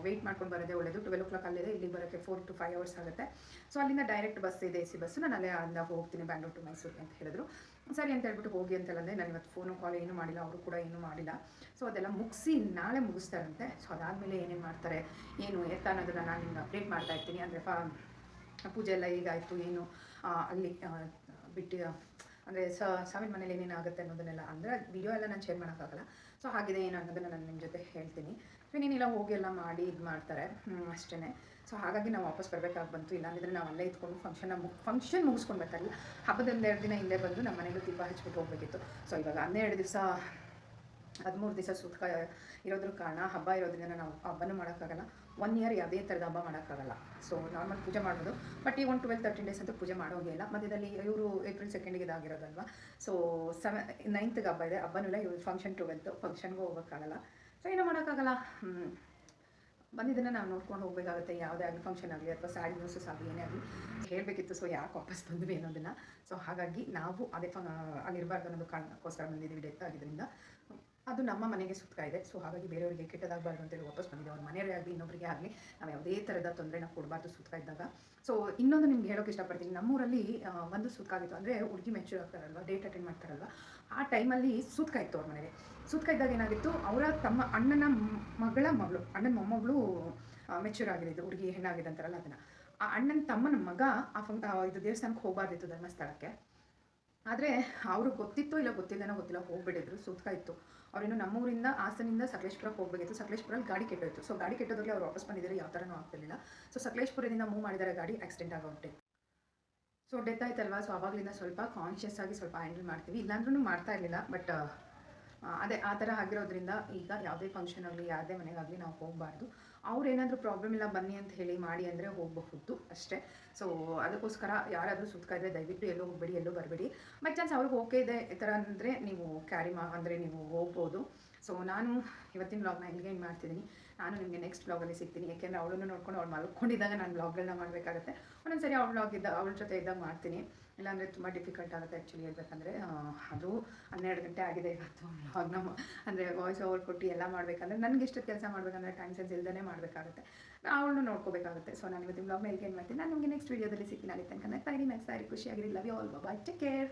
ವೆಯ್ಟ್ ಮಾಡ್ಕೊಂಡು ಬರೋದೇ ಒಳ್ಳೆಯದು ಟ್ವೆಲ್ ಓ ಕ್ಲಾಕ್ ಅಲ್ಲಿದೆ, ಇಲ್ಲಿಗೆ ಬರೋಕ್ಕೆ ಫೋರ್ ಟು ಫೈವ್ ಅವರ್ಸ್ ಆಗುತ್ತೆ. ಸೊ ಅಲ್ಲಿಂದ ಡೈರೆಕ್ಟ್ ಬಸ್ ಇದೆ, ಎ ಸಿ ಬಸ್ಸು ನಾನು ಅಲ್ಲೇ ಅಲ್ಲ ಹೋಗ್ತೀನಿ ಬ್ಯಾಂಗ್ಳೂರ್ ಟು ಮೈಸೂರಿಗೆ ಅಂತ ಹೇಳಿದ್ರು. ಸರಿ ಅಂತ ಹೇಳ್ಬಿಟ್ಟು ಹೋಗಿ ಅಂತ ಹೇಳಂದೆ ನಾನು ಇವತ್ತು ಫೋನು ಕಾಲ್ ಏನೂ ಮಾಡಿಲ್ಲ, ಅವರು ಕೂಡ ಏನು ಮಾಡಿಲ್ಲ. ಸೊ ಅದೆಲ್ಲ ಮುಗಿಸಿ ನಾಳೆ ಮುಗಿಸ್ತಾರಂತೆ. ಸೊ ಅದಾದಮೇಲೆ ಏನೇನು ಮಾಡ್ತಾರೆ, ಏನು ಎತ್ತ ಅನ್ನೋದನ್ನು ನಾನು ನಿಮ್ಗೆ ಅಪ್ಡೇಟ್ ಮಾಡ್ತಾ ಇರ್ತೀನಿ. ಅಂದರೆ ಫಾ, ಪೂಜೆ ಎಲ್ಲ ಈಗಾಯಿತು ಏನು ಅಲ್ಲಿ ಬಿಟ್ಟು, ಅಂದರೆ ಸಾವಿನ ಮನೇಲಿ ಏನೇನು ಆಗುತ್ತೆ ಅನ್ನೋದನ್ನೆಲ್ಲ, ಅಂದರೆ ವಿಡಿಯೋ ಎಲ್ಲ ನಾನು ಶೇರ್ ಮಾಡೋಕ್ಕಾಗಲ್ಲ. ಸೊ ಹಾಗಿದೆ ಏನು ಅನ್ನೋದನ್ನು ನಾನು ನಿಮ್ಮ ಜೊತೆ ಹೇಳ್ತೀನಿ. ಇನ್ನೇನಿಲ್ಲ ಹೋಗಿ ಎಲ್ಲ ಮಾಡಿ ಇದು ಮಾಡ್ತಾರೆ. ಅಷ್ಟೇ ಸೊ ಹಾಗಾಗಿ ನಾವು ವಾಪಸ್ ಬರಬೇಕಾಗಿ ಬಂತು. ಇಲ್ಲಾಂದರೆ ನಾವು ಅಲ್ಲೇ ಇದ್ಕೊಂಡು ಫಂಕ್ಷನ್ನ ಮುಗ್ ಫಂಕ್ಷನ್ ಮುಗಿಸ್ಕೊಳ್ಬೇಕಲ್ಲ ಹಬ್ಬದ ಒಂದೆರಡು ದಿನ ಹಿಂದೆ ಬಂದು ನಮ್ಮ ಮನೇಲಿ ದೀಪ ಹಚ್ಬಿಟ್ಟು ಹೋಗಬೇಕಿತ್ತು. ಸೊ ಇವಾಗ ಹನ್ನೆರಡು ದಿವಸ, ಹದಿಮೂರು ದಿವಸ ಸುತ್ತ ಇರೋದ್ರ ಕಾರಣ ಹಬ್ಬ ಇರೋದ್ರಿಂದ ನಾವು ಹಬ್ಬನೂ ಮಾಡೋಕ್ಕಾಗಲ್ಲ. ಒನ್ ಇಯರ್ ಯಾವುದೇ ಥರದ ಹಬ್ಬ ಮಾಡೋಕ್ಕಾಗಲ್ಲ. ಸೊ ನಾರ್ಮಲ್ ಪೂಜೆ ಮಾಡ್ಬೋದು. ಬಟ್ ಈ ಒನ್ ಟ್ವೆಲ್ ತರ್ಟೀನ್ ಡೇಸ್ ಅಂತೂ ಪೂಜೆ ಮಾಡೋಂಗೇ ಇಲ್ಲ. ಮಧ್ಯದಲ್ಲಿ ಇವರು ಏಪ್ರಿಲ್ ಸೆಕೆಂಡಿಗೆ ಇದಾಗಿರೋದಲ್ವ? ಸೊ ಸೆವೆ ನೈನ್ತ್ಗೆ ಹಬ್ಬ ಇದೆ. ಹಬ್ಬನೂ ಇಲ್ಲ, ಇವ್ರು ಫಂಕ್ಷನ್ ಟ್ವೆಲ್ತು ಫಂಕ್ಷನ್ಗೂ ಹೋಗೋಕ್ಕಾಗಲ್ಲ. ಸೊ ಏನೂ ಮಾಡೋಕ್ಕಾಗಲ್ಲ. ಬಂದಿದ್ದನ್ನು ನಾವು ನೋಡ್ಕೊಂಡು ಹೋಗಬೇಕಾಗುತ್ತೆ. ಯಾವುದೇ ಆಗಲಿ ಫಂಕ್ಷನ್ ಆಗಲಿ ಅಥವಾ ಸ್ಯಾಡ್ ನ್ಯೂಸಸ್ ಆಗಲಿ, ಏನೇ ಆಗಲಿ, ಹೇಳಬೇಕಿತ್ತು. ಸೊ ಯಾಕೆ ವಾಪಸ್ ಬಂದ್ವಿ ಅನ್ನೋದನ್ನು. ಸೊ ಹಾಗಾಗಿ ನಾವು ಅದೇ ಫ ಅಲ್ಲಿರಬಾರ್ದು ಅನ್ನೋದು ಕಾರಣಕ್ಕೋಸ್ಕರ ಬಂದಿದ್ದೀವಿ. ಡೆತ್ ಆಗಿದ್ದರಿಂದ ಅದು ನಮ್ಮ ಮನೆಗೆ ಸುತ್ತಾ ಇದೆ. ಸೊ ಹಾಗಾಗಿ ಬೇರೆಯವರಿಗೆ ಕೆಟ್ಟದಾಗಬಾರ್ದು ಅಂತೇಳಿ ವಾಪಸ್ ಬಂದಿದೆ. ಅವ್ರ ಮನೆಯವರೇ ಆಗಲಿ ಇನ್ನೊಬ್ಬರಿಗೆ ಆಗಲಿ, ನಾವು ಯಾವುದೇ ಥರದ ತೊಂದರೆನ ಕೊಡಬಾರ್ದು ಸುತ್ತಾ ಇದ್ದಾಗ. ಸೊ ಇನ್ನೊಂದು ನಿಮ್ಗೆ ಹೇಳೋಕೆ ಇಷ್ಟಪಡ್ತೀನಿ. ನಮ್ಮೂರಲ್ಲಿ ಒಂದು ಸುತ್ತಾಗಿತ್ತು ಅಂದರೆ ಹುಡುಗಿ ಮೆಚೂರ್ ಆಗ್ತಾರಲ್ವ ಡೇಟ್ ಅಟೆಂಡ್ ಮಾಡ್ತಾರಲ್ವ, ಆ ಟೈಮಲ್ಲಿ ಸೂತ್ಕ ಇತ್ತು ಅವ್ರ ಮನೆಗೆ. ಸೂತ್ಕ ಇದ್ದಾಗ ಏನಾಗಿತ್ತು, ಅವರ ತಮ್ಮ ಅಣ್ಣನ ಮಗಳ ಮಗಳು, ಅಣ್ಣನ ಮೊಮ್ಮಗಳು ಮೆಚೂರ್ ಆಗಿರೋದು ಹುಡುಗಿ ಹೆಣ್ಣಾಗಿದೆ ಅಂತಾರಲ್ಲ ಅದನ್ನು. ಆ ಅಣ್ಣನ ತಮ್ಮನ ಮಗ ಆ ಫಂಕ್ ಇದು ದೇವಸ್ಥಾನಕ್ಕೆ ಹೋಗಬಾರ್ದಿತ್ತು ಧರ್ಮಸ್ಥಳಕ್ಕೆ. ಆದರೆ ಅವರು ಗೊತ್ತಿತ್ತು ಇಲ್ಲ ಗೊತ್ತಿಲ್ಲನೋ ಗೊತ್ತಿಲ್ಲ ಹೋಗ್ಬಿಟ್ಟಿದ್ರು ಸೂತ್ಕ ಇತ್ತು ಅವ್ರೇನು ನಮ್ಮೂರಿಂದ, ಹಾಸನಿಂದ ಸಕಲೇಶ್ಪುರಕ್ಕೆ ಹೋಗಬೇಕಿತ್ತು ಸಕಲೇಶ್ಪುರಲ್ಲಿ ಗಾಡಿ ಕೆಟ್ಟೋಯ್ತು. ಸೊ ಗಾಡಿ ಕೆಟ್ಟೋದಾಗಲೇ ಅವ್ರು ವಾಪಸ್ ಬಂದಿದ್ದಾರೆ, ಯಾವ ಥರನೂ ಆಗ್ತಿರ್ಲಿಲ್ಲ. ಸೊ ಸಕಲೇಶ್ಪುರದಿಂದ ಮೂವ್ ಮಾಡಿದ್ದಾರೆ ಗಾಡಿ ಆಕ್ಸಿಡೆಂಟ್ ಆಗೋಗ್ಬಿಟ್ಟೆ. ಸೊ ಡೆತ್ ಆಯ್ತಲ್ವಾ? ಸೊ ಅವಾಗಲಿಂದ ಸ್ವಲ್ಪ ಕಾನ್ಷಿಯಸ್ ಆಗಿ ಸ್ವಲ್ಪ ಹ್ಯಾಂಡಲ್ ಮಾಡ್ತೀವಿ. ಇಲ್ಲಾಂದ್ರೂ ಮಾಡ್ತಾ ಇರಲಿಲ್ಲ ಬಟ್ ಅದೇ ಆ ಥರ ಆಗಿರೋದ್ರಿಂದ ಈಗ ಯಾವುದೇ ಫಂಕ್ಷನ್ ಆಗಲಿ ಯಾವುದೇ ಮನೆಗಾಗಲಿ ನಾವು ಹೋಗಬಾರ್ದು. ಅವ್ರು ಏನಾದರೂ ಪ್ರಾಬ್ಲಮ್ ಇಲ್ಲ, ಬನ್ನಿ ಅಂತ ಹೇಳಿ ಮಾಡಿ ಅಂದರೆ ಹೋಗಬಹುದು ಅಷ್ಟೇ. ಸೊ ಅದಕ್ಕೋಸ್ಕರ ಯಾರಾದರೂ ಸುತ್ಕ ಇದ್ದರೆ ದಯವಿಟ್ಟು ಎಲ್ಲೋ ಹೋಗಬೇಡಿ, ಎಲ್ಲೋ ಬರಬೇಡಿ. ಬೈ ಚಾನ್ಸ್ ಅವ್ರಿಗೆ ಓಕೆ ಇದೆ ಈ ಥರ ಅಂದರೆ ನೀವು ಕ್ಯಾರಿ ಮಾ, ಅಂದರೆ ನೀವು ಹೋಗ್ಬೋದು. ಸೊ ನಾನು ಇವತ್ತಿನ ಬ್ಲಾಗ್ನ ಇಲ್ಲಿಗೆ ಏನು ಮಾಡ್ತಿದ್ದೀನಿ. ನಾನು ನಿಮಗೆ ನೆಕ್ಸ್ಟ್ ಬ್ಲಾಗಲ್ಲಿ ಸಿಗ್ತೀನಿ. ಯಾಕೆಂದರೆ ಅವಳನ್ನು ನೋಡ್ಕೊಂಡು ಅವ್ಳು ಮಲ್ಕೊಂಡಿದ್ದಾಗ ನಾನು ಬ್ಲಾಗ್ಗಳನ್ನ ಮಾಡಬೇಕಾಗತ್ತೆ. ಒಂದೊಂದ್ಸರಿ ಅವ್ಳ ಬ್ಲಾಗ್ ಇದ್ದ, ಅವಳ ಜೊತೆ ಇದ್ದಾಗ ಮಾಡ್ತೀನಿ. ಇಲ್ಲಾಂದರೆ ತುಂಬ ಡಿಫಿಕಲ್ಟ್ ಆಗುತ್ತೆ ಆ್ಯಕ್ಚುಲಿ ಹೇಳ್ಬೇಕಂದ್ರೆ ಅದು ಹನ್ನೆರಡು ಗಂಟೆ ಆಗಿದೆ ಇವತ್ತು ವ್ಲಾಗ್ನ ಅಂದರೆ ವಾಯ್ಸ್ ಓವರ್ ಕೊಟ್ಟು ಎಲ್ಲ ಮಾಡಬೇಕಂದ್ರೆ ನನಗೆ ಇಷ್ಟು ಕೆಲಸ ಮಾಡಬೇಕಂದ್ರೆ ಟೈಮ್ ಸೆನ್ಸ್ ಇಲ್ದೇ ಮಾಡಬೇಕಾಗುತ್ತೆ. ಅವಳನ್ನು ನೋಡ್ಕೋಬೇಕಾಗುತ್ತೆ. ಸೊ ನಾನು ಇವತ್ತು ಬ್ಲಾಗ್ ಇಲ್ಲಿಗೆ ಏನು ಮಾಡ್ತೀನಿ. ನಾನು ನಿಮಗೆ ನೆಕ್ಸ್ಟ್ ವೀಡಿಯೋದಲ್ಲಿ ಸಿಕ್ಕಿನಾಗಿತ್ತು ಅಲ್ಲಿ ತನಕ. ಇರಿ ನಗ್ತಾ ಇರಿ ಖುಷಿಯಾಗಿರಿ. Love you all bye take care